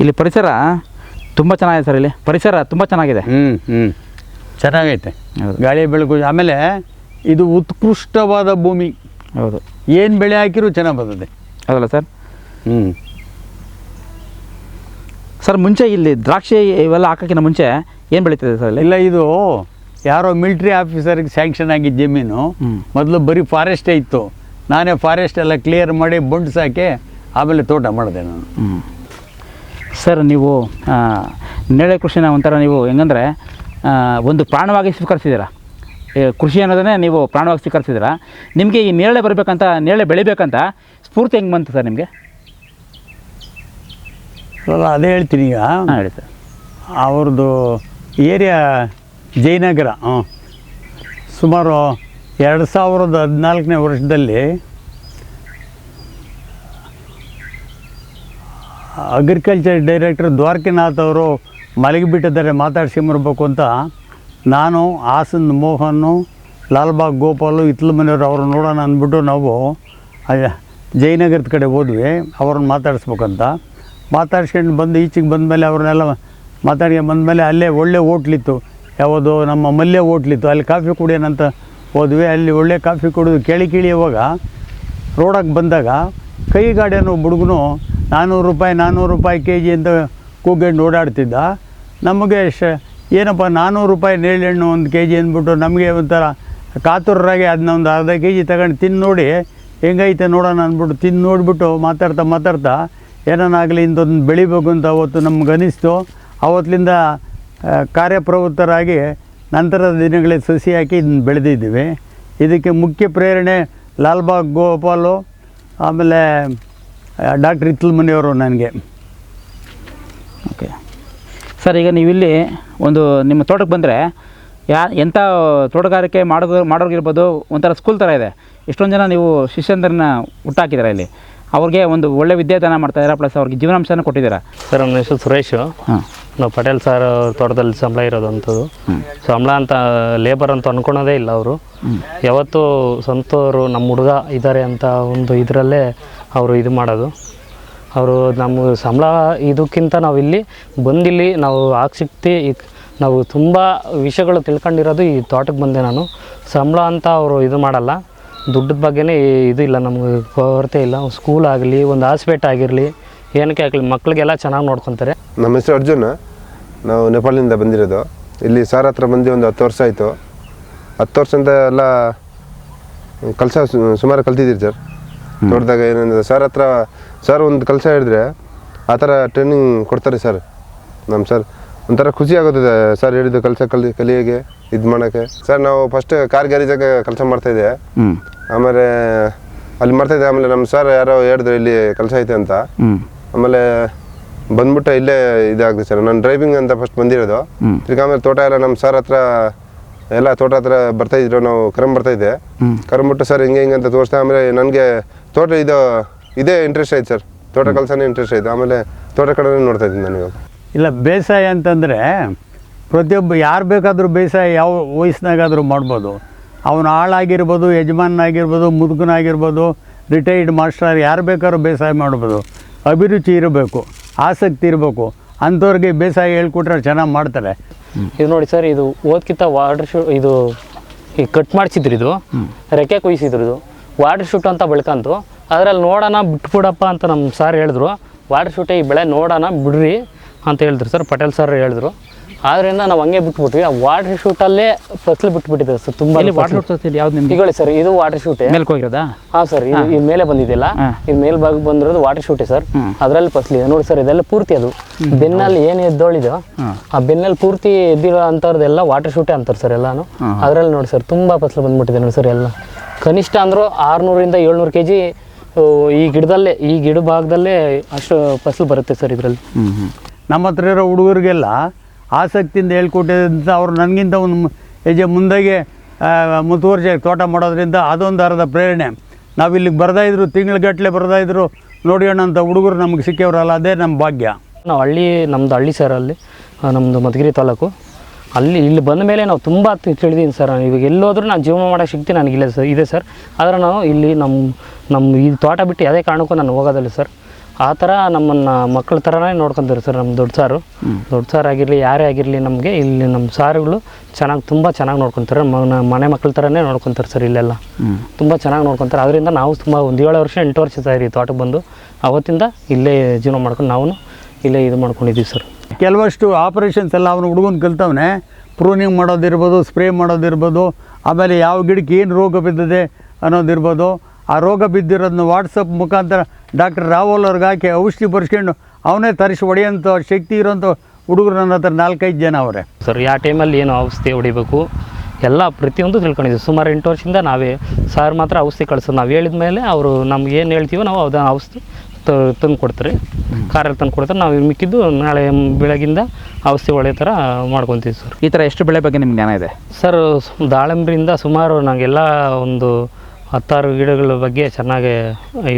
ಇಲ್ಲಿ ಪರಿಸರ ತುಂಬ ಚೆನ್ನಾಗಿದೆ ಸರ್ ಇಲ್ಲಿ. ಪರಿಸರ ತುಂಬ ಚೆನ್ನಾಗಿದೆ. ಹ್ಞೂ ಹ್ಞೂ ಚೆನ್ನಾಗೈತೆ. ಹೌದು. ಗಾಳಿ ಬೆಳಕು ಆಮೇಲೆ ಇದು ಉತ್ಕೃಷ್ಟವಾದ ಭೂಮಿ. ಹೌದು. ಏನು ಬೆಳೆ ಹಾಕಿರೂ ಚೆನ್ನಾಗಿ ಬರ್ತದೆ. ಹೌದಲ್ಲ ಸರ್? ಹ್ಞೂ ಸರ್ ಮುಂಚೆ ಇಲ್ಲಿ ದ್ರಾಕ್ಷಿ ಇವೆಲ್ಲ ಹಾಕೋಕ್ಕಿಂತ ಮುಂಚೆ ಏನು ಬೆಳೀತಿದೆ ಸರ್ ಇಲ್ಲಿ ಇಲ್ಲ ಇದು ಯಾರೋ ಮಿಲ್ಟ್ರಿ ಆಫೀಸರ್ಗೆ ಸ್ಯಾಂಕ್ಷನ್ ಆಗಿದ್ದ ಜಮೀನು. ಹ್ಮ್. ಮೊದಲು ಬರೀ ಫಾರೆಸ್ಟೇ ಇತ್ತು. ನಾನೇ ಫಾರೆಸ್ಟ್ ಎಲ್ಲ ಕ್ಲಿಯರ್ ಮಾಡಿ ಬೊಂಡ್ಸಾಕೆ ಸಾಕಿ ಆಮೇಲೆ ತೋಟ ಮಾಡಿದೆ ನಾನು. ಹ್ಮ್. ಸರ್ ನೀವು ನೆಳೆ ಕೃಷಿನ ಒಂಥರ ನೀವು ಹೆಂಗಂದರೆ ಒಂದು ಪ್ರಾಣವಾಗಿ ಸ್ವೀಕರಿಸಿದ್ದೀರಾ. ಕೃಷಿ ಅನ್ನೋದನ್ನೇ ನೀವು ಪ್ರಾಣವಾಗಿ ಸ್ವೀಕರಿಸಿದ್ದೀರಾ. ನಿಮಗೆ ಈ ನೇರಳೆ ಬರಬೇಕಂತ ನೇರಳೆ ಬೆಳಿಬೇಕಂತ ಸ್ಫೂರ್ತಿ ಹೆಂಗೆ ಬಂತು ಸರ್ ನಿಮಗೆ? ಅಲ್ಲ ಅದೇ ಹೇಳ್ತೀನಿ ಈಗ. ಹೇಳಿ ಸರ್. ಅವ್ರದ್ದು ಏರಿಯಾ ಜಯನಗರ ಹ್ಞೂ ಸುಮಾರು ಎರಡು ಸಾವಿರದ ಹದಿನಾಲ್ಕನೇ ವರ್ಷದಲ್ಲಿ ಅಗ್ರಿಕಲ್ಚರ್ ಡೈರೆಕ್ಟರ್ ದ್ವಾರಕಿನಾಥ್ ಅವರು ಮಲಗಿಬಿಟ್ಟಿದ್ದಾರೆ ಮಾತಾಡ್ಸ್ಕೊಂಬರ್ಬೇಕು ಅಂತ. ನಾನು ಹಾಸನ್ ಮೋಹನು ಲಾಲ್ಬಾಗ್ ಗೋಪಾಲು ಇತ್ಲ ಮನೆಯವರು ಅವರು ನೋಡೋಣ ಅಂದ್ಬಿಟ್ಟು ನಾವು ಜಯನಗರದ ಕಡೆ ಹೋದ್ವಿ. ಅವ್ರನ್ನ ಮಾತಾಡಿಸ್ಬೇಕಂತ. ಮಾತಾಡ್ಸ್ಕೊಂಡು ಬಂದು ಈಚೆಗೆ ಬಂದಮೇಲೆ ಅವ್ರನ್ನೆಲ್ಲ ಮಾತಾಡ್ಕೊಂಡು ಬಂದಮೇಲೆ ಅಲ್ಲೇ ಒಳ್ಳೆ ಓಟ್ಲಿತ್ತು ಯಾವುದು ನಮ್ಮ ಮಲ್ಯ ಓಟ್ಲಿತ್ತು ಅಲ್ಲಿ ಕಾಫಿ ಕುಡಿಯೋಣಂತ ಹೋದ್ವಿ. ಅಲ್ಲಿ ಒಳ್ಳೆ ಕಾಫಿ ಕುಡಿದು ಕೇಳಿ ಕೇಳಿ ಇವಾಗ ರೋಡಕ್ಕೆ ಬಂದಾಗ ಕೈ ಹುಡುಗನು ನಾನ್ನೂರು ರೂಪಾಯಿ ನಾನ್ನೂರು ರೂಪಾಯಿ ಕೆ ಜಿ ಅಂತ ಕೂಗಂಡು ಓಡಾಡ್ತಿದ್ದ. ನಮಗೆ ಶ, ಏನಪ್ಪ ನಾನ್ನೂರು ರೂಪಾಯಿ ನೇಳೆಹಣ್ಣು ಒಂದು ಕೆ ಜಿ ಅಂದ್ಬಿಟ್ಟು ನಮಗೆ ಒಂಥರ ಕಾತುರರಾಗಿ ಅದನ್ನ ಒಂದು ಅರ್ಧ ಕೆ ಜಿ ತಗೊಂಡು ತಿಂದು ನೋಡಿ, ಹೆಂಗೈತೆ ನೋಡೋಣ ಅಂದ್ಬಿಟ್ಟು ತಿಂದು ನೋಡಿಬಿಟ್ಟು ಮಾತಾಡ್ತಾ ಮಾತಾಡ್ತಾ ಏನಾಗಲಿ ಇಂಥದ್ದು ಬೆಳಿಬೇಕು ಅಂತ ಅವತ್ತು ನಮ್ಗೆ ಅನಿಸ್ತು. ಅವತ್ತಿಂದ ಕಾರ್ಯಪ್ರವೃತ್ತರಾಗಿ ನಂತರದ ದಿನಗಳಲ್ಲಿ ಸಸಿ ಹಾಕಿ ಇದನ್ನು ಬೆಳೆದಿದ್ದೀವಿ. ಇದಕ್ಕೆ ಮುಖ್ಯ ಪ್ರೇರಣೆ ಲಾಲ್ಬಾಗ್ ಗೋಪಾಲು, ಆಮೇಲೆ ಡಾಕ್ಟ್ರ್ ಇತ್ತಲ್ ಮನೆಯವರು ನನಗೆ. ಓಕೆ ಸರ್ ಈಗ ನೀವಿಲ್ಲಿ ಒಂದು ನಿಮ್ಮ ತೋಟಕ್ಕೆ ಬಂದರೆ ಯಾ ಎಂಥ ತೋಟಗಾರಿಕೆ ಮಾಡೋ ಮಾಡೋರ್ಗಿರ್ಬೋದು ಒಂಥರ ಸ್ಕೂಲ್ ಥರ ಇದೆ. ಎಷ್ಟೊಂದು ಜನ ನೀವು ಶಿಷ್ಯಂದ್ರನ್ನ ಹುಟ್ಟಾಕಿದ್ದೀರಾ ಇಲ್ಲಿ. ಅವ್ರಿಗೆ ಒಂದು ಒಳ್ಳೆ ವಿದ್ಯಾದಾನ ಮಾಡ್ತಾಯಿದ್ದೀರಾ ಪ್ಲಸ್ ಅವ್ರಿಗೆ ಜೀವನಾಂಶನ ಕೊಟ್ಟಿದ್ದೀರಾ? ಸರ್ ನಮ್ಮ ಹೆಸರು ಸುರೇಶು. ಹಾಂ. ನಾವು ಪಟೇಲ್ ಸರ್ ಅವ್ರ ತೋಟದಲ್ಲಿ ಸಂಬಳ ಇರೋದಂಥದ್ದು ಸಂಬಳ ಅಂತ ಲೇಬರ್ ಅಂತ ಅಂದ್ಕೊಳೋದೇ ಇಲ್ಲ ಅವರು. ಯಾವತ್ತೂ ಸ್ವಂತವರು ನಮ್ಮ ಹುಡುಗ ಇದ್ದಾರೆ ಅಂತ ಒಂದು ಇದರಲ್ಲೇ ಅವರು ಇದು ಮಾಡೋದು. ಅವರು ನಮ್ಮ ಸಂಬಳ ಇದಕ್ಕಿಂತ ನಾವು ಇಲ್ಲಿ ಬಂದಿಲ್ಲಿ ನಾವು ಆಸಕ್ತಿ ನಾವು ತುಂಬ ವಿಷಯಗಳು ತಿಳ್ಕೊಂಡಿರೋದು ಈ ತೋಟಕ್ಕೆ ಬಂದೆ ನಾನು. ಸಂಬಳ ಅಂತ ಅವರು ಇದು ಮಾಡಲ್ಲ. ದುಡ್ಡದ ಬಗ್ಗೆನೇ ಇದು ಇಲ್ಲ ನಮಗೆ ಕೊರತೆ ಇಲ್ಲ. ಸ್ಕೂಲ್ ಆಗಲಿ, ಒಂದು ಹಾಸ್ಪಿಟ್ ಆಗಿರಲಿ, ಏನಕ್ಕೆ ಆಗಲಿ ಮಕ್ಕಳಿಗೆಲ್ಲ ಚೆನ್ನಾಗಿ ನೋಡ್ಕೊತಾರೆ. ನಮ್ಮ ಹೆಸರು ಅರ್ಜುನ. ನಾವು ನೇಪಾಳದಿಂದ ಬಂದಿರೋದು. ಇಲ್ಲಿ ಸಾರ್ ಹತ್ರ ಬಂದು ಒಂದು ಹತ್ತು ವರ್ಷ ಆಯಿತು. ಹತ್ತು ವರ್ಷದಿಂದ ಎಲ್ಲ ಕೆಲಸ, ಸುಮಾರು ಕಲ್ತಿದ್ದೀರಿ ಸರ್ ತೋಟದಾಗ ಏನಂದ್ರೆ ಸರ್ ಹತ್ರ ಸರ್ ಒಂದು ಕೆಲಸ ಹೇಳಿದ್ರೆ ಆ ಥರ ಟ್ರೈನಿಂಗ್ ಕೊಡ್ತಾರೆ ಸರ್. ನಮ್ಮ ಸರ್ ಒಂಥರ ಖುಷಿ ಆಗುತ್ತದೆ ಸರ್ ಹೇಳಿದ್ದು ಕೆಲಸ ಕಲಿ ಕಲಿಯೋಗೆ ಇದು ಮಾಡೋಕ್ಕೆ. ಸರ್ ನಾವು ಫಸ್ಟ್ ಕಾರ್ ಗ್ಯಾರೇಜಾಗ ಕೆಲಸ ಮಾಡ್ತಾಯಿದ್ದೆ ಆಮೇಲೆ ಅಲ್ಲಿ ಮಾಡ್ತಾಯಿದ್ದೆ ಆಮೇಲೆ ನಮ್ಮ ಸರ್ ಯಾರೋ ಹೇಳಿದ್ರು ಇಲ್ಲಿ ಕೆಲಸ ಐತೆ ಅಂತ. ಆಮೇಲೆ ಬಂದ್ಬಿಟ್ಟು ಇಲ್ಲೇ ಇದಾಗಿದೆ ಸರ್. ನಾನು ಡ್ರೈವಿಂಗ್ ಅಂತ ಫಸ್ಟ್ ಬಂದಿರೋದು. ತಿರ್ಗಿ ಆಮೇಲೆ ತೋಟ ಎಲ್ಲ ನಮ್ಮ ಸರ್ ಹತ್ರ ಎಲ್ಲ ತೋಟ ಹತ್ರ ಬರ್ತಾ ಇದ್ರು ನಾವು ಕರಂ ಬರ್ತಾ ಇದ್ದೆ. ಕರಂಬಿಟ್ಟು ಸರ್ ಹಿಂಗೆ ಹಿಂಗೆ ಅಂತ ತೋರಿಸ್ತಾ ಆಮೇಲೆ ನನಗೆ ತೋಟ ಇದು ಇದೇ ಇಂಟ್ರೆಸ್ಟ್ ಆಯ್ತು ಸರ್. ತೋಟ ಕೆಲಸನೇ ಇಂಟ್ರೆಸ್ಟ್ ಆಯ್ತು. ಆಮೇಲೆ ತೋಟ ಕಡೆ ನೋಡ್ತಾ ಇದ್ದೀನಿ ನಾನು ಇಲ್ಲ ಬೇಸಾಯ ಅಂತಂದರೆ ಪ್ರತಿಯೊಬ್ಬ ಯಾರು ಬೇಕಾದರೂ ಬೇಸಾಯ ಯಾವ ವಯಸ್ಸಿನಾಗಾದರೂ ಮಾಡ್ಬೋದು. ಅವನು ಆಳಾಗಿರ್ಬೋದು ಯಜಮಾನಾಗಿರ್ಬೋದು ಮುದುಕನಾಗಿರ್ಬೋದು ರಿಟೈರ್ಡ್ ಮಾಸ್ಟರ್ ಯಾರು ಬೇಕಾದ್ರೂ ಬೇಸಾಯ ಮಾಡ್ಬೋದು. ಅಭಿರುಚಿ ಇರಬೇಕು ಆಸಕ್ತಿ ಇರಬೇಕು. ಅಂಥವ್ರಿಗೆ ಬೇಸಾಯ ಹೇಳ್ಕೊಟ್ರೆ ಚೆನ್ನಾಗಿ ಮಾಡ್ತಾರೆ. ಇದು ನೋಡಿ ಸರ್ ಇದು ಓದ್ಕಿಂತ ವಾಟರ್ ಶೂ ಇದು ಈ ಕಟ್ ಮಾಡಿಸಿದ್ರು ಇದು. ರೆಕ್ಕೆ ಕುಯ್ಸಿದ್ರು ಇದು. ವಾಟರ್ ಶೂಟ್ ಅಂತ ಬೆಳ್ಕಂತು. ಅದ್ರಲ್ಲಿ ನೋಡೋಣ ಬಿಟ್ಬಿಡಪ್ಪ ಅಂತ ನಮ್ಮ ಸರ್ ಹೇಳಿದ್ರು. ವಾಟರ್ ಶೂಟೇ ಈ ಬೆಳೆ ನೋಡೋಣ ಬಿಡ್ರಿ ಅಂತ ಹೇಳಿದ್ರು ಸರ್ ಪಟೇಲ್ ಸರ್ ಹೇಳಿದ್ರು. ಆದ್ರಿಂದ ನಾವು ಹಂಗೆ ಬಿಟ್ಬಿಟ್ವಿ. ಆ ವಾಟರ್ ಶೂಟಲ್ಲೇ ಫಸಲು ಬಿಟ್ಬಿಟ್ಟಿದೆ ಸರ್ ತುಂಬಾ ಇಲ್ಲಿ ವಾಟರ್ ಯಾವ್ದು ನಿಮ್ಗೆ ಸರ್ ಇದು ವಾಟರ್ ಶೂಟ್ ಮೇಲ್ಕ್ ಹೋಗಿರೋದಾ? ಹಾಂ ಸರ್ ಇದು ಮೇಲೆ ಬಂದಿದೆಯಲ್ಲ. ಇದು ಮೇಲ್ ಭಾಗ ಬಂದಿರೋದು ವಾಟರ್ ಶೂಟೇ ಸರ್ ಅದ್ರಲ್ಲಿ ಫಸಲಿದೆ ನೋಡಿ ಸರ್ ಇದೆಲ್ಲ ಪೂರ್ತಿ ಅದು. ಬೆನ್ನಲ್ಲಿ ಏನು ಎದ್ದೋಳಿದೋ ಆ ಬೆನ್ನಲ್ಲಿ ಪೂರ್ತಿ ಎದ್ದಿರೋ ಅಂಥವ್ರದ್ದೆಲ್ಲ ವಾಟರ್ ಶೂಟೇ ಅಂತಾರೆ ಸರ್ ಎಲ್ಲಾನು. ಅದ್ರಲ್ಲಿ ನೋಡಿ ಸರ್ ತುಂಬಾ ಫಸಲು ಬಂದ್ಬಿಟ್ಟಿದೆ ನೋಡಿ ಸರ್ ಎಲ್ಲ. ಕನಿಷ್ಠ ಅಂದರೂ ಆರುನೂರಿಂದ ಏಳ್ನೂರು ಕೆ ಜಿ ಈ ಗಿಡದಲ್ಲೇ ಈ ಗಿಡ ಭಾಗದಲ್ಲೇ ಅಷ್ಟು ಫಸಲು ಬರುತ್ತೆ ಸರ್ ಇದರಲ್ಲಿ. ನಮ್ಮ ಹತ್ರ ಇರೋ ಹುಡುಗರಿಗೆಲ್ಲ ಆಸಕ್ತಿಯಿಂದ ಹೇಳ್ಕೊಟ್ಟಿದ್ದಂಥ ಅವರು ನನಗಿಂತ ಒಂದು ಹೆಜ್ಜೆ ಮುಂದಾಗೆ ಆ, ಮುತುವರ್ಜಿ ತೋಟ ಮಾಡೋದ್ರಿಂದ ಅದೊಂದು ಅರ್ಧ ಪ್ರೇರಣೆ. ನಾವು ಇಲ್ಲಿಗೆ ಬರ್ತಾ ಇದ್ರು ತಿಂಗಳಗಟ್ಟಲೆ ಬರ್ತಾ ಇದ್ರು ನೋಡಿ ಅಣ್ಣಂಥ ಹುಡುಗರು ನಮಗೆ ಸಿಕ್ಕವ್ರಲ್ಲ ಅದೇ ನಮ್ಮ ಭಾಗ್ಯ. ನಾವು ಹಳ್ಳಿ ನಮ್ಮದು ಹಳ್ಳಿ ಸರ್ ಅಲ್ಲಿ ನಮ್ಮದು ಮಧುಗಿರಿ ತಾಲೂಕು. ಅಲ್ಲಿ ಇಲ್ಲಿ ಬಂದ ಮೇಲೆ ನಾವು ತುಂಬ ತಿಳಿದೀನಿ ಸರ್ ಇವಾಗ ಎಲ್ಲೋದ್ರೂ ನಾನು ಜೀವನ ಮಾಡೋ ಶಕ್ತಿ ನನಗಿಲ್ಲ ಸರ್ ಇದೆ ಸರ್ ಆದರೆ ನಾನು ಇಲ್ಲಿ ನಮ್ಮ ನಮ್ಮ ಈ ತೋಟ ಬಿಟ್ಟು ಯಾವುದೇ ಕಾರಣಕ್ಕೂ ನಾನು ಹೋಗೋದಿಲ್ಲ ಸರ್ ಆ ಥರ ನಮ್ಮನ್ನು ಮಕ್ಕಳ ಥರನೇ ನೋಡ್ಕೊಂತಾರೆ ಸರ್ ನಮ್ಮ ದೊಡ್ಡ ಸಾರು. ದೊಡ್ಡ ಸಾರು ಆಗಿರಲಿ ಯಾರೇ ಆಗಿರಲಿ ನಮಗೆ ಇಲ್ಲಿ ನಮ್ಮ ಸಾರುಗಳು ಚೆನ್ನಾಗಿ ತುಂಬ ಚೆನ್ನಾಗಿ ನೋಡ್ಕೊತಾರೆ. ಮ- ಮನೆ ಮಕ್ಕಳ ಥರನೇ ನೋಡ್ಕೊತಾರೆ ಸರ್ ಇಲ್ಲೆಲ್ಲ. ತುಂಬ ಚೆನ್ನಾಗಿ ನೋಡ್ಕೊತಾರೆ. ಅದರಿಂದ ನಾವು ತುಂಬ ಒಂದು ಏಳು ವರ್ಷ ಎಂಟು ವರ್ಷ ಸರಿ ತೋಟಕ್ಕೆ ಬಂದು ಅವತ್ತಿಂದ ಇಲ್ಲೇ ಜೀವನ ಮಾಡ್ಕೊಂಡು ನಾವು ಇಲ್ಲೇ ಇದು ಮಾಡ್ಕೊಂಡಿದ್ದೀವಿ ಸರ್. ಕೆಲವಷ್ಟು ಆಪರೇಷನ್ಸ್ ಎಲ್ಲ ಅವನು ಹುಡುಗನ ಕಲ್ತವನೆ. ಪ್ರೂನಿಂಗ್ ಮಾಡೋದಿರ್ಬೋದು ಸ್ಪ್ರೇ ಮಾಡೋದಿರ್ಬೋದು ಆಮೇಲೆ ಯಾವ ಗಿಡಕ್ಕೆ ಏನು ರೋಗ ಬಿದ್ದಿದೆ ಅನ್ನೋದಿರ್ಬೋದು. ಆ ರೋಗ ಬಿದ್ದಿರೋದನ್ನ ವಾಟ್ಸಪ್ ಮುಖಾಂತರ ಡಾಕ್ಟರ್ ರಾವಲ್ ಅವ್ರಿಗೆ ಹಾಕಿ ಔಷಧಿ ಬರ್ಸ್ಕೊಂಡು ಅವನೇ ತರಿಸಿ ಹೊಡೆಯೋಂಥ ಶಕ್ತಿ ಇರೋಂಥ ಹುಡುಗರು ನನ್ನ ಹತ್ರ ನಾಲ್ಕೈದು ಜನ ಅವರೇ. ಸರ್ ಯಾವ ಟೈಮಲ್ಲಿ ಏನು ಔಷಧಿ ಹೊಡಿಬೇಕು? ಎಲ್ಲ ಪ್ರತಿಯೊಂದು ತಿಳ್ಕೊಂಡಿದ್ದೀವಿ. ಸುಮಾರು ಎಂಟು ವರ್ಷದಿಂದ ನಾವೇ. ಸರ್ ಮಾತ್ರ ಔಷಧಿ ಕಳ್ಸೋದು. ನಾವು ಹೇಳಿದ ಮೇಲೆ ಅವರು ನಮ್ಗೆ ಏನು ಹೇಳ್ತೀವೋ ನಾವು ಅದನ್ನು ಔಷಧಿ ತಂದು ಕೊಡ್ತಾರೆ. ಕಾರಲ್ಲಿ ತಂದು ಕೊಡ್ತಾರೆ. ನಾವು ಮಿಕ್ಕಿದ್ದು ನಾಳೆ ಬೆಳಗಿಂದ ಔಷಧಿ ಒಳ್ಳೆ ಥರ ಮಾಡ್ಕೊತೀವಿ ಸರ್. ಈ ಥರ ಎಷ್ಟು ಬೆಳೆ ಬಗ್ಗೆ ನಿಮ್ಗೆ ಜ್ಞಾನ ಇದೆ? ಸರ್ ದಾಳಿಂಬ್ರಿಂದ ಸುಮಾರು ನನಗೆಲ್ಲ ಒಂದು ಹತ್ತಾರು ಗಿಡಗಳ ಬಗ್ಗೆ ಚೆನ್ನಾಗಿ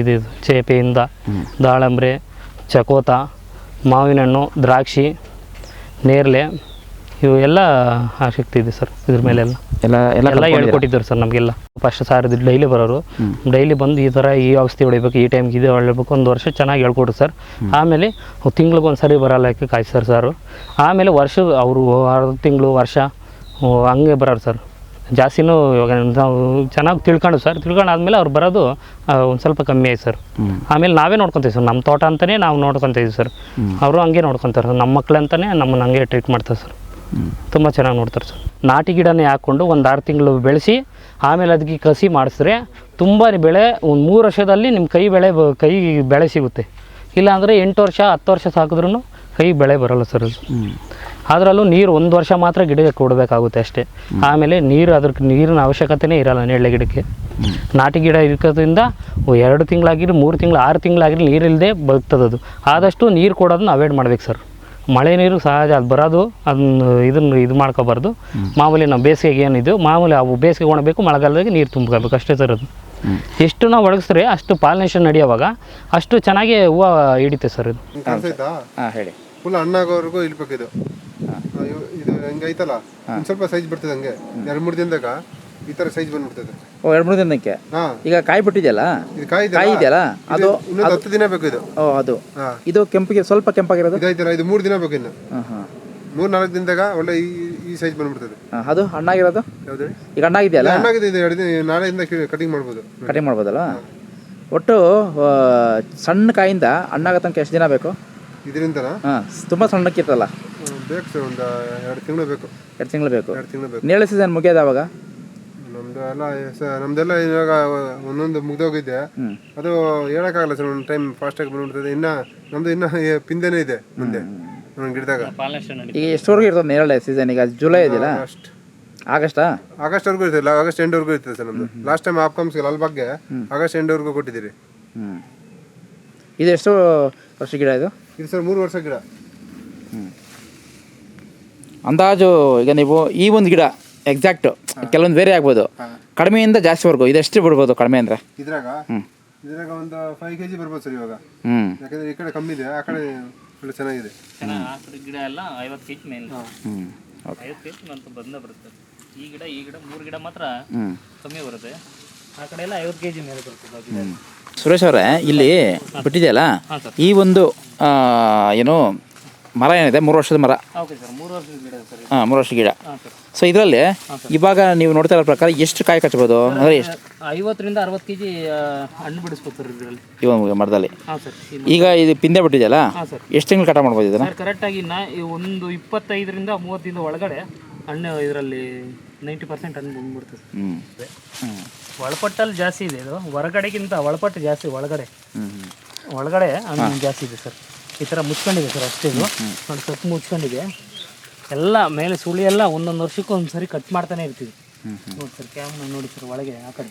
ಇದು ಚೇಪೆಯಿಂದ ದಾಳಂಬ್ರೆ ಚಕೋತ ಮಾವಿನ ಹಣ್ಣು ದ್ರಾಕ್ಷಿ ನೇರಳೆ ಇವು ಎಲ್ಲ ಆಸಕ್ತಿ ಇದೆ ಸರ್ ಇದ್ರ ಮೇಲೆಲ್ಲ ಎಲ್ಲ. ಎಲ್ಲ ಎಲ್ಲ ಹೇಳ್ಕೊಟ್ಟಿದ್ದರು ಸರ್ ನಮಗೆಲ್ಲ. ಫಸ್ಟ್ ಸಾರ್ ಡೈಲಿ ಬರೋರು. ಡೈಲಿ ಬಂದು ಈ ಥರ ಈ ಔಷಧಿ ಹೊಡಿಬೇಕು ಈ ಟೈಮ್ಗೆ ಇದು ಹೊಡಿಬೇಕು ಒಂದು ವರ್ಷ ಚೆನ್ನಾಗಿ ಹೇಳ್ಕೊಟ್ರು ಸರ್. ಆಮೇಲೆ ತಿಂಗ್ಳಿಗೆ ಒಂದು ಸರಿ ಬರಲ್ಲ ಕಾಯ್ತಾರೆ ಸಾರು. ಆಮೇಲೆ ವರ್ಷ ಅವರು ಅರ್ಧ ತಿಂಗಳು ವರ್ಷ ಹಂಗೆ ಬರೋರು ಸರ್. ಜಾಸ್ತಿನೂ ಇವಾಗ ನಾವು ಚೆನ್ನಾಗಿ ತಿಳ್ಕೊಂಡು ಸರ್ ತಿಳ್ಕೊಂಡು ಆದಮೇಲೆ ಅವ್ರು ಬರೋದು ಒಂದು ಸ್ವಲ್ಪ ಕಮ್ಮಿ ಆಯ್ತು ಸರ್. ಆಮೇಲೆ ನಾವೇ ನೋಡ್ಕೊತೀವಿ ಸರ್ ನಮ್ಮ ತೋಟ ಅಂತಲೇ ನಾವು ನೋಡ್ಕೊತೀವಿ ಸರ್. ಅವರು ಹಂಗೆ ನೋಡ್ಕೊತಾರೆ ನಮ್ಮ ಮಕ್ಳು ಅಂತಲೇ ನಮ್ಮನ್ನು ಹಂಗೆ ಟ್ರೀಟ್ ಮಾಡ್ತಾರೆ ಸರ್. ತುಂಬ ಚೆನ್ನಾಗಿ ನೋಡ್ತಾರೆ ಸರ್. ನಾಟಿ ಗಿಡನೇ ಹಾಕ್ಕೊಂಡು ಒಂದು ಆರು ತಿಂಗಳು ಬೆಳೆಸಿ ಆಮೇಲೆ ಅದಕ್ಕೆ ಕಸಿ ಮಾಡಿಸಿದ್ರೆ ತುಂಬ ಬೆಳೆ ಒಂದು ಮೂರು ವರ್ಷದಲ್ಲಿ ನಿಮ್ಮ ಕೈ ಬೆಳೆ ಕೈ ಬೆಳೆ ಸಿಗುತ್ತೆ. ಇಲ್ಲಾಂದರೆ ಎಂಟು ವರ್ಷ ಹತ್ತು ವರ್ಷ ಸಾಕಿದ್ರೂ ಕೈ ಬೆಳೆ ಬರೋಲ್ಲ ಸರ್ ಅದು. ಅದರಲ್ಲೂ ನೀರು ಒಂದು ವರ್ಷ ಮಾತ್ರ ಗಿಡಕ್ಕೆ ಕೊಡಬೇಕಾಗುತ್ತೆ ಅಷ್ಟೇ. ಆಮೇಲೆ ನೀರು ಅದಕ್ಕೆ ನೀರಿನ ಅವಶ್ಯಕತೆನೇ ಇರಲ್ಲ ನೇರಳೆ ಗಿಡಕ್ಕೆ. ನಾಟಿ ಗಿಡ ಇರೋದ್ರಿಂದ ಎರಡು ತಿಂಗಳಾಗಿರಲಿ ಮೂರು ತಿಂಗಳು ಆರು ತಿಂಗಳಾಗಿರಲಿ ನೀರಿಲ್ಲದೆ ಬದುಕ್ತದದು. ಆದಷ್ಟು ನೀರು ಕೊಡೋದನ್ನ ಅವಾಯ್ಡ್ ಮಾಡ್ಬೇಕು ಸರ್. ಮಳೆ ನೀರು ಸಹಜ ಅದು ಬರೋದು ಅದನ್ನು ಇದನ್ನು ಇದು ಮಾಡ್ಕೋಬಾರ್ದು. ಮಾಮೂಲಿ ನಾವು ಬೇಸಿಗೆಗೆ ಏನಿದ್ದು ಮಾಮೂಲಿ ಅವು ಬೇಸಿಗೆ ಒಣಬೇಕು ಮಳೆಗಾಲದಾಗ ನೀರು ತುಂಬ್ಕೋಬೇಕು ಅಷ್ಟೇ ಸರ್ ಅದು. ಎಷ್ಟು ನಾವು ಒಣಗಿಸ್ರೆ ಅಷ್ಟು ಪಾಲಿನೇಷನ್ ನಡೆಯುವಾಗ ಅಷ್ಟು ಚೆನ್ನಾಗಿ ಹೂವು ಹಿಡಿತೆ ಸರ್ ಇದು. ಹೇಳಿ. ಫುಲ್ ಹಣ್ಣಾಗೋವರೆಗೂ ಇಳ್ಬೇಕು ಇದು ಹೆಂಗೈತಲ್ಲ ಸ್ವಲ್ಪ ಸೈಜ್ ಬರ್ತದೆ ಹಂಗೆ. ಎರಡು ಮೂರು ದಿನದಾಗ ಈ ತರ ಸೈಜ್ ಬಂದ್ಬಿಡ್ತದೆ. ಓ ಎರಡು ಮೂರು ದಿನಕ್ಕೆ? ಹಾ. ಈಗ ಕಾಯಿ ಬಿಟ್ಟಿದೆಯಲ್ಲ ಇದು ಕಾಯಿ ಕಾಯಿ ಇದೆಯಲ್ಲ? ಅದು ಇನ್ನೊಂದು ಹತ್ತು ದಿನ ಬೇಕು ಇದು. ಓ ಅದು. ಇದು ಕೆಂಪಿಗೆ ಸ್ವಲ್ಪ ಕೆಂಪಾಗಿರೋದು? ಇದೈತಲ್ಲ ಇದು ಮೂರು ದಿನ ಬೇಕು ಇನ್ನು. ಮೂರ್ ನಾಲ್ಕು ದಿನದಾಗ ಒಳ್ಳೆ ಈ ಈ ಸೈಜ್ ಬಂದ್ಬಿಡ್ತದೆ. ಅದು ಹಣ್ಣಾಗಿರೋದು? ಯಾವ್ದು? ಈಗ ಹಣ್ಣಾಗಿದೆಯಲ್ಲ? ಹಣ್ಣಾಗಿದೆ ಇದು ಎರಡು ದಿನ ನಾಳೆಯಿಂದ ಕಟಿಂಗ್ ಮಾಡ್ಬೋದು. ಕಟಿಂಗ್ ಮಾಡ್ಬೋದಲ್ಲ? ಒಟ್ಟು ಸಣ್ಣ ಕಾಯಿಂದ ಹಣ್ಣಾಗೋ ತನಕ ಎಷ್ಟು ದಿನ ಬೇಕು? ಇದರಿಂದನ? ತುಂಬಾ ತುಂಬ ಸಣ್ಣಕ್ಕಿರ್ತಲ್ಲ ಬೇಕು ಸರ್ ಒಂದು ಎರಡು ತಿಂಗಳು ಬೇಕು. ಎರಡು ತಿಂಗಳು ಬೇಕು. ಎರಡು ತಿಂಗಳು ಬೇಕು. ನೇರಳೆ ಸೀಸನ್ ಮುಗಿಯೋದು ಅವಾಗ ನಮ್ದು ಎಲ್ಲ ಸರ್ ನಮ್ದೆಲ್ಲ ಇವಾಗ ಒಂದೊಂದು ಮುಗ್ದೋಗಿದೆ. ಅದು ಹೇಳಕ್ಕಾಗಲ್ಲ ಸರ್ ಒಂದು ಟೈಮ್ ಫಾಸ್ಟಾಗಿ ಬಂದ್ಬಿಡ್ತದೆ. ಇನ್ನ ನಮ್ದು ಇನ್ನ ಪಿಂದೆನೇ ಇದೆ ಮುಂದೆ ಒಂದೊಂದು ಗಿಡದಾಗ ಈಗ ಎಷ್ಟವರೆಗೂ ಇರ್ತದೆ ನೇರಳೆ ಸೀಸನ್ ಈಗ? ಜುಲೈ ಇದೆಯಲ್ಲ? ಅಷ್ಟು. ಆಗಸ್ಟಾ? ಆಗಸ್ಟ್ವರೆಗೂ ಇರ್ತದೆ ಆಗಸ್ಟ್ ಎಂಡ್ವರೆಗೂ ಇರ್ತದೆ ಸರ್ ನಮ್ದು. ಲಾಸ್ಟ್ ಟೈಮ್ ಆಪ್ಕಾಮ್ಸ್ಗೆ ಲಾಲ್ಬಾಗ್ಗೆ ಆಗಸ್ಟ್ ಎಂಡ್ವರೆಗೂ ಕೊಟ್ಟಿದ್ದೀರಿ. ಹ್ಞೂ ಇದು ಎಷ್ಟು ವರ್ಷ ಗಿಡ ಇದು? ಇದು ಸರ್ ಮೂರು ವರ್ಷ ಗಿಡ. ಅಂದಾಜು ಈಗ ನೀವು ಈ ಒಂದು ಗಿಡ ಎಕ್ಸಾಕ್ಟ್ ಕೆಲವೊಂದು ಬೇರೆ ಆಗ್ಬೋದು. ಕಡಿಮೆಯಿಂದ ಜಾಸ್ತಿವರೆಗೂ ಇದೆಷ್ಟು ಬಿಡ್ಬೋದು ಕಡಿಮೆ ಅಂದರೆ? ಇದ್ರಾಗ. ಇದ್ರಾಗ ಒಂದು ಫೈವ್ ಕೆ ಜಿ ಬರ್ಬೋದು ಸರ್ ಇವಾಗ. ಹ್ಞೂ ಯಾಕಂದ್ರೆ ಈ ಕಡೆ ಕಮ್ಮಿ ಇದೆ ಆ ಕಡೆ ಒಳ್ಳೆ ಚೆನ್ನಾಗಿದೆ. ಗಿಡ ಎಲ್ಲ ಐವತ್ತು ಕೆ ಜಿ ಮೇಲೆ ಹ್ಞೂ ಐವತ್ತು ಕೆ ಜಿ ಅಂತ ಬಂದ ಬರುತ್ತೆ. ಈ ಗಿಡ ಈ ಗಿಡ ಮೂರು ಗಿಡ ಮಾತ್ರ ಕಮ್ಮಿ ಬರುತ್ತೆ. ಆ ಕಡೆ ಎಲ್ಲ ಐವತ್ತು ಕೆಜಿ ಮೇಲೆ ಬರ್ತದೆ ಗಿಡ ಸುರೇಶ್ ಅವರೇ ಇಲ್ಲಿ ಬಿಟ್ಟಿದೆಯಲ್ಲ? ಈ ಒಂದು ಏನು ಮರ ಏನಿದೆ? ಮೂರು ವರ್ಷದ ಮರ. ಹಾಂ ಮೂರು ವರ್ಷದ ಗಿಡ. ಸೊ ಇದರಲ್ಲಿ ಇವಾಗ ನೀವು ನೋಡ್ತಾ ಇರೋ ಪ್ರಕಾರ ಎಷ್ಟು ಕಾಯಿ ಕಚ್ಬೋದು? ಅಂದ್ರೆ ಎಷ್ಟು? ಐವತ್ತರಿಂದ ಅರವತ್ತು ಕೆ ಜಿ ಹಣ್ಣು ಬಿಡಿಸ್ಬೋದು ಸರ್ ಇದರಲ್ಲಿ. ಈ ಒಂದು ಮರದಲ್ಲಿ. ಈಗ ಇದು ಪಿಂದೆ ಬಿಟ್ಟಿದೆಯಲ್ಲ? ಎಷ್ಟು ತಿಂಗಳು ಕಟ ಮಾಡ್ಬೋದು ಇದನ್ನ? ಕರೆಕ್ಟಾಗಿ ನಾ ಒಂದು ಇಪ್ಪತ್ತೈದರಿಂದ ಮೂವತ್ತಿಂದ ಒಳಗಡೆ ಹಣ್ಣು ಇದರಲ್ಲಿ ನೈಂಟಿ ಪರ್ಸೆಂಟ್ ಹಣ್ಣು ಬಂದ್ಬಿಡ್ತದೆ. ಹ್ಞೂ ಹ್ಞೂ ಒಳಪಟ್ಟಲ್ಲಿ ಜಾಸ್ತಿ ಇದೆ ಇದು. ಹೊರಗಡೆಗಿಂತ ಒಳಪಟ್ಟು ಜಾಸ್ತಿ ಒಳಗಡೆ. ಒಳಗಡೆ ಹಣ್ಣು ಜಾಸ್ತಿ ಇದೆ ಸರ್. ಈ ಥರ ಮುಚ್ಕೊಂಡಿದೆ ಸರ್ ಅಷ್ಟೇ ಇದು. ನೋಡಿ ಸ್ವಲ್ಪ ಮುಚ್ಕೊಂಡಿದೆ. ಎಲ್ಲ ಮೇಲೆ ಸುಳಿ ಎಲ್ಲ ಒಂದೊಂದು ವರ್ಷಕ್ಕೂ ಒಂದು ಸರಿ ಕಟ್ ಮಾಡ್ತಾನೆ ಇರ್ತೀವಿ. ನೋಡಿ ಸರ್ ಕ್ಯಾಮ್ನ ನೋಡಿ ಸರ್ ಒಳಗೆ ಆ ಕಡೆ.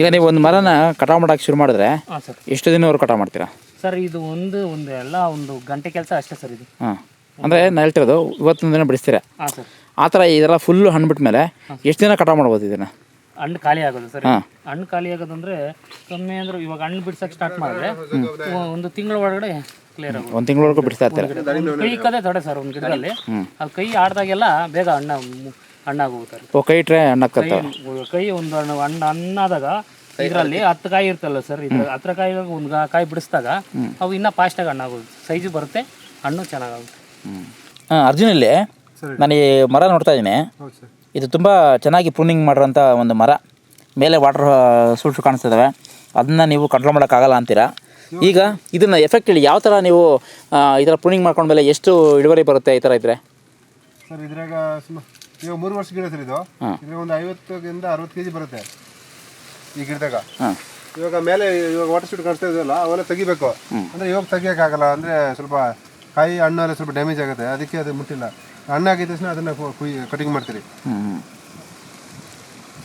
ಈಗ ನೀವು ಒಂದು ಮರನ ಕಟಾವು ಮಾಡೋಕೆ ಶುರು ಮಾಡಿದ್ರೆ ಹಾಂ ಸರ್. ಎಷ್ಟು ದಿನವರೆಗೂ ಕಟಾವು ಮಾಡ್ತೀರಾ? ಸರ್ ಇದು ಒಂದು ಒಂದು ಎಲ್ಲ ಒಂದು ಗಂಟೆ ಕೆಲಸ ಅಷ್ಟೇ ಸರ್ ಇದು. ಹಾಂ. ಅಂದರೆ ನಾನು ಹೇಳ್ತಿರೋದು ಇವತ್ತೊಂದು ದಿನ ಬಿಡಿಸ್ತೀರಾ? ಹಾಂ ಸರ್. ಆ ಥರ ಇದೆಲ್ಲ ಫುಲ್ಲು ಹಣ್ಣು ಬಿಟ್ಟ ಮೇಲೆ ಎಷ್ಟು ದಿನ ಕಟಾವು ಮಾಡ್ಬೋದು ಇದನ್ನು? ಹಣ್ಣು ಖಾಲಿ ಆಗೋದು ಸರ್. ಹಾಂ. ಹಣ್ಣು ಖಾಲಿ ಆಗೋದಂದ್ರೆ ಕಮ್ಮಿ ಅಂದ್ರೆ ಇವಾಗ ಹಣ್ಣು ಬಿಡ್ಸಕ್ ಸ್ಟಾರ್ಟ್ ಮಾಡಿದ್ರೆ ಒಂದು ತಿಂಗಳ ಒಳಗಡೆ ಕ್ಲಿಯರ್ ಆಗುತ್ತೆ ಒಂದು ತಿಂಗಳವರೆಗೂ ಬಿಡಿಸ್ತಾ ಇರ್ತಾರೆ. ಕೈ ಇಕ್ಕದೆ ತಡೆ ಸರ್ ಒಂದು ಗಿಡದಲ್ಲಿ. ಅದು ಕೈ ಆಡಿದಾಗೆಲ್ಲ ಬೇಗ ಹಣ್ಣ ಹಣ್ಣಾಗೋಗುತ್ತಾರೆ ಓ ಕೈ ಇಟ್ಟರೆ ಹಣ್ಣು ಕೈ ಕೈ ಒಂದು ಹಣ್ಣು ಹಣ್ಣು ಹಣ್ಣಾದಾಗ ಇದರಲ್ಲಿ ಹತ್ತು ಕಾಯಿ ಇರ್ತಲ್ಲ ಸರ್ ಇದು ಹತ್ರ ಕಾಯಿ ಒಂದು ಕಾಯಿ ಬಿಡಿಸಿದಾಗ ಅವು ಇನ್ನೂ ಫಾಸ್ಟಾಗಿ ಹಣ್ಣಾಗೋದು ಸೈಜು ಬರುತ್ತೆ ಹಣ್ಣು ಚೆನ್ನಾಗಾಗುತ್ತೆ ಹಾಂ ಅರ್ಜುನಲ್ಲಿ ನಾನು ಈ ಮರ ನೋಡ್ತಾ ಇದ್ದೀನಿ. ಇದು ತುಂಬ ಚೆನ್ನಾಗಿ ಪ್ರೂನಿಂಗ್ ಮಾಡಿರೋಂಥ ಒಂದು ಮರ. ಮೇಲೆ ವಾಟರ್ ಸೂಟ್ಸು ಕಾಣಿಸ್ತಿದ್ದಾವೆ ಅದನ್ನು ನೀವು ಕಂಟ್ರೋಲ್ ಮಾಡೋಕ್ಕಾಗಲ್ಲ ಅಂತೀರಾ? ಈಗ ಇದನ್ನು ಎಫೆಕ್ಟ್ ಹೇಳಿ ಯಾವ ಥರ ನೀವು ಈ ಥರ ಪ್ರೂನಿಂಗ್ ಮಾಡ್ಕೊಂಡ್ಮೇಲೆ ಎಷ್ಟು ಇಳುವರಿ ಬರುತ್ತೆ ಈ ಥರ ಇದ್ದರೆ ಸರ್ ಇದ್ರಾಗ ಸುಮ್ಮ ಇವಾಗ ಮೂರು ವರ್ಷ ಗಿಡ ಸರ್ ಇದು. ಇದ್ರಾಗ ಒಂದು ಐವತ್ತರಿಂದ ಅರವತ್ತು ಕೆ ಜಿ ಬರುತ್ತೆ ಈ ಗಿಡದಾಗ. ಹಾಂ. ಇವಾಗ ಮೇಲೆ ಇವಾಗ ವಾಟರ್ ಶೂಟ್ ಕಾಣಿಸ್ತಾ ಇದೆಯಲ್ಲ ಅವೆಲ್ಲ ತೆಗಿಬೇಕು. ಅಂದರೆ ಇವಾಗ ತೆಗಿಯೋಕ್ಕಾಗಲ್ಲ ಅಂದರೆ ಸ್ವಲ್ಪ ಕಾಯಿ ಹಣ್ಣು ಎಲ್ಲ ಸ್ವಲ್ಪ ಡ್ಯಾಮೇಜ್ ಆಗುತ್ತೆ ಅದಕ್ಕೆ ಅದು ಮುಟ್ಟಿಲ್ಲ. ಹಣ್ಣು ಆಗಿದ ತಕ್ಷಣ ಅದನ್ನ ಕಟಿಂಗ್ ಮಾಡ್ತೀರಿ.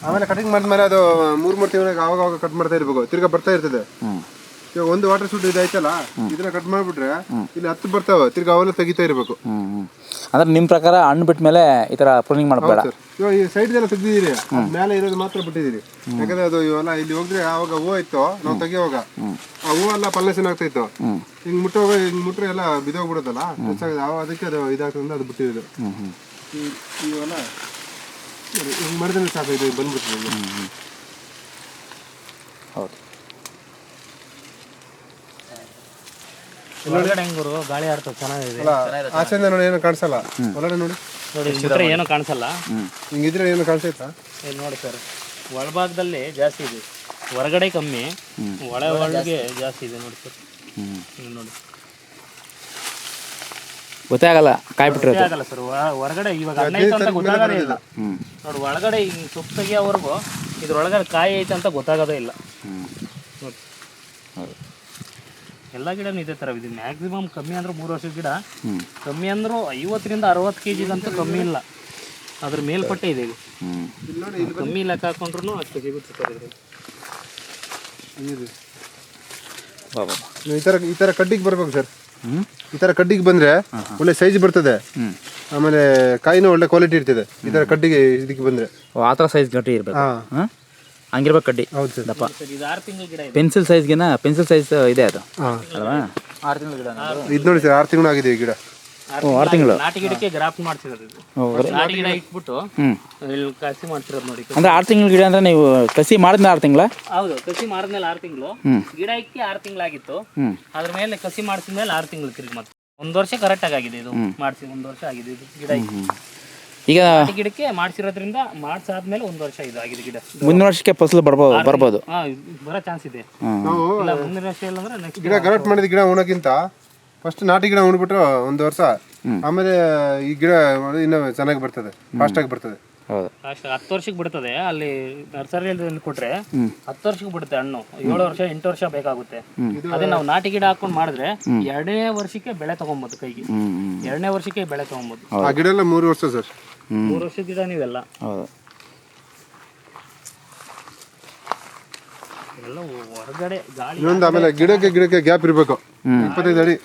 ಆಮೇಲೆ ಕಟಿಂಗ್ ಮಾಡಿದ್ಮೇಲೆ ಅದು ಮೂರು ಮೂರ್ ತಿಂಗಳಿಗೆ ಅವಾಗ ಆವಾಗ ಕಟ್ ಮಾಡ್ತಾ ಇರ್ಬೇಕು. ತಿರ್ಗಾ ಬರ್ತಾ ಇರ್ತದೆ. ಇವಾಗ ಒಂದು ವಾಟರ್ ಶೂಟ್ ಇದೈತಲ್ಲ ಇದನ್ನ ಕಟ್ ಮಾಡ್ಬಿಟ್ರೆ ಇಲ್ಲಿ ಹತ್ತು ಬರ್ತಾವ ತಿರ್ಗಾ ಅವೆಲ್ಲ ತೆಗಿತಾ ಇರಬೇಕು. ಅಂದ್ರೆ ನಿಮ್ ನಿಮ್ಮ ಪ್ರಕಾರ ಹಣ್ಣು ಬಿಟ್ಟ ಮೇಲೆ ಈ ತರ ಪ್ರೂನಿಂಗ್ ಮಾಡಬೇಡ ಇವಾಗ ಈ ಸೈಡ್ ಎಲ್ಲ ತೆಗ್ದಿದ್ದೀರಿ. ಮೇಲೆ ಇರೋದು ಮಾತ್ರ ಬಿಟ್ಟಿದ್ದೀರಿ. ಯಾಕಂದ್ರೆ ಅದು ಇವೆಲ್ಲ ಇಲ್ಲಿ ಹೋಗಿದ್ರೆ ಆವಾಗ ಹೂವು ಇತ್ತು ನಾವು ತೆಗಿಯೋವಾಗ. ಆ ಹೂವೆಲ್ಲ ಎಲ್ಲ ಪಲ್ಲೇಸನ್ ಆಗ್ತಾ ಇತ್ತು. ಹಿಂಗ್ ಮುಟ್ಟೋಗ ಹಿಂಗ್ ಮುಟ್ರೆ ಎಲ್ಲ ಬಿದೋಗ್ಬಿಡುತ್ತಲ್ಲ ಅದಕ್ಕೆ ಅದು ಇದಾಗ್ತದೆ ಅದು ಬಿಟ್ಟಿದ್ರು ಈ- ಇವೆಲ್ಲ ಹಿಂಗ್ ಮಾಡಿದ್ರೆ ಸಾಕು ಇದು ಬಂದ್ಬಿಡ್ತದೆ ಇದು. ಹೌದು ಒಳಗಡೆ ಗುರು? ಗಾಳಿ ಆಡ್ತದೆ ಚೆನ್ನಾಗಿದೆ. ಅಲ್ಲ ಆಚೆಯಿಂದ ನೋಡಿ ಏನು ಕಾಣಿಸಲ್ಲ. ಒಳಗಡೆ ನೋಡಿ. ನೋಡಿ ಬಿಟ್ರೆ ಏನೂ ಕಾಣಿಸಲ್ಲ. ಹಿಂಗಿದ್ರೆ ಏನು ಕಾಣಿಸ್ತೈತಾ ಇಲ್ಲಿ ನೋಡಿ ಸರ್ ಒಳಭಾಗದಲ್ಲಿ ಜಾಸ್ತಿ ಇದೆ. ಹೊರಗಡೆ ಕಮ್ಮಿ ಒಳ ಒಳಗೆ ಜಾಸ್ತಿ ಇದೆ ನೋಡಿ ಸರ್. ಇಲ್ಲಿ ನೋಡಿ. ಗೊತ್ತೇ ಆಗಲ್ಲ ಕಾಯಿ ಬಿಟ್ಟಿರೋದು ಗೊತ್ತೇ ಆಗಲ್ಲ ಸರ್ ಹೊರಗಡೆ ಇವಾಗ ಹಣ್ಣು ಐತೆ ಅಂತ ಗೊತ್ತಾಗೋದೇ ಇಲ್ಲ. ನೋಡಿ ಒಳಗಡೆ ಹಿಂಗ್ ಸೊಪ್ಪು ತೆಗಿಯೋವರೆಗೂ ಇದ್ರೊಳಗಡೆ ಕಾಯಿ ಐತೆ ಅಂತ ಗೊತ್ತಾಗೋದೇ ಇಲ್ಲ. ನೋಡಿ. ಎಲ್ಲ ಗಿಡನೂ ಇದೇ ಥರ ಇದೆ. ಮ್ಯಾಕ್ಸಿಮಮ್ ಕಮ್ಮಿ ಅಂದ್ರೆ ಮೂರು ವರ್ಷದ ಗಿಡ ಕಮ್ಮಿ ಅಂದ್ರೆ ಐವತ್ತರಿಂದ ಅರವತ್ತು ಕೆ ಜಿಗಂತೂ ಕಮ್ಮಿ ಇಲ್ಲ. ಅದ್ರ ಮೇಲ್ಪಟ್ಟೆ ಇದೆ ಇದು. ಕಮ್ಮಿ ಲೆಕ್ಕ ಹಾಕೊಂಡ್ರು ಅಷ್ಟು ಸಿಗುತ್ತೆ ಸರ್ ಇದು. ಈ ಥರ ಈ ಥರ ಕಡ್ಡಿಗೆ ಬರ್ಬೇಕು ಸರ್. ಹ್ಞೂ ಈ ಥರ ಕಡ್ಡಿಗೆ ಬಂದ್ರೆ ಒಳ್ಳೆ ಸೈಜ್ ಬರ್ತದೆ. ಆಮೇಲೆ ಕಾಯಿನೂ ಒಳ್ಳೆ ಕ್ವಾಲಿಟಿ ಇರ್ತದೆ. ಈ ಥರ ಕಡ್ಡಿಗೆ ಇದಕ್ಕೆ ಬಂದ್ರೆ. ಆ ಥರ ಸೈಜ್ ಗಟ್ಟಿ ಇರಬೇಕು. ಹಾಂ? ಹಂಗಿರ್ಬೇಕು ಕಡ್ಡಿ. ಹೌದು ಸರ್. ದಪ್ಪ. ಇದು ಆರು ತಿಂಗಳ ಗಿಡ ಇದೆ. ಪೆನ್ಸಿಲ್ ಸೈಜ್ಗಿನ ಪೆನ್ಸಿಲ್ ಸೈಜ್ ಇದೆ ಅದು. ಹಾಂ. ಅಲ್ವಾ? ಆರು ತಿಂಗಳು ಗಿಡ ಇದು ನೋಡಿ ಸರ್ ಆರು ತಿಂಗಳು ಆಗಿದೆ ಈ ಗಿಡ. ಓ ಆರು ತಿಂಗಳು ನಾಟಿ ಗಿಡಕ್ಕೆ ಗ್ರಾಫ್ಟ್ ಮಾಡ್ಸಿರೋದು ಇದು. ಓ, ನಾಟಿ ಗಿಡ ಇಟ್ಬಿಟ್ಟು ಇಲ್ಲಿ ಕಸಿ ಮಾಡ್ಸಿರೋದು ನೋಡಿ ಅಂದ್ರೆ ಆರು ತಿಂಗಳ ಗಿಡ ಅಂದ್ರೆ ನೀವು ಕಸಿ ಮಾಡಿದ್ನ ಆರು ತಿಂಗಳ? ಹೌದು ಕಸಿ ಮಾಡಿದ್ಮೇಲೆ ಆರು ತಿಂಗಳು. ಗಿಡ ಇಕ್ಕಿ ಆರು ತಿಂಗಳಾಗಿತ್ತು. ಅದ್ರ ಮೇಲೆ ಕಸಿ ಮಾಡಿಸಿದ್ಮೇಲೆ ಆರು ತಿಂಗಳು ತಿರುಗಿ ಮತ್ತೆ. ಒಂದು ವರ್ಷ ಕರೆಕ್ಟ್ ಆಗಿದೆ ಇದು. ಮಾಡಿಸಿ ಒಂದು ವರ್ಷ ಆಗಿದೆ ಇದು ಗಿಡ ಇಕ್ಕಿ. ಈಗ ಗಿಡಕ್ಕೆ ಮಾಡಿಸಿರೋದ್ರಿಂದ ಮಾಡ್ಸಾದ್ಮೇಲೆ ಒಂದು ವರ್ಷ ಇದು ಆಗಿದೆ ಗಿಡ. ಮುಂದಿನ ವರ್ಷಕ್ಕೆ ಫಸಲು ಬರ್ಬೋದು. ಬರ್ಬೋದು ಹಾ ಬರೋ ಚಾನ್ಸ್ ಇದೆ. ನಾವು ಇಲ್ಲ ಮುಂದಿನ ವರ್ಷ ಇಲ್ಲ ಅಂದ್ರೆ ನೆಕ್ಸ್ಟ್ ಗಿಡ ಗರಟ್ ಮಾಡಿದ ಗಿಡ ಉಣಕ್ಕಿಂತ ಫಸ್ಟ್ ನಾಟಿ ಗಿಡ ಉಣ್ಬಿಟ್ರು ಒಂದು ವರ್ಷ. ಆಮೇಲೆ ಈ ಗಿಡ ಇನ್ನ ಚೆನ್ನಾಗಿ ಬರ್ತದೆ ಫಾಸ್ಟ್ ಆಗಿ ಬರ್ತದೆ. ಹೌದು. ಹತ್ತು ವರ್ಷಕ್ಕೆ ಬಿಡ್ತದೆ ಅಲ್ಲಿ ನರ್ಸರಿಯಲ್ಲಿ ಕೊಟ್ರೆ ಹತ್ತು ವರ್ಷಕ್ಕೆ ಬಿಡುತ್ತೆ ಹಣ್ಣು. ಏಳು ವರ್ಷ ಎಂಟು ವರ್ಷ ಬೇಕಾಗುತ್ತೆ. ಅದೇ ನಾವು ನಾಟಿ ಗಿಡ ಹಾಕೊಂಡು ಮಾಡಿದ್ರೆ ಎರಡನೇ ವರ್ಷಕ್ಕೆ ಬೆಳೆ ತಗೊಬೋದು ಕೈಗೆ. ಎರಡನೇ ವರ್ಷಕ್ಕೆ ಬೆಳೆ ತಗೊಬೋದು. ಆ ಗಿಡ ಎಲ್ಲ ಮೂರು ವರ್ಷ ಸರ್. ಮೂರು ವರ್ಷದ ಗಿಡ ನೀವೆಲ್ಲ. ಹೌದು. ಎಲ್ಲ ಹೊರಗಡೆ ಗಾಳಿ ಇನ್ನೊಂದು ಆಮೇಲೆ ಗಿಡಕ್ಕೆ ಗಿಡಕ್ಕೆ ಗ್ಯಾಪ್ ಇರಬೇಕು. ಇಪ್ಪತ್ತೈದು ಅಡಿ.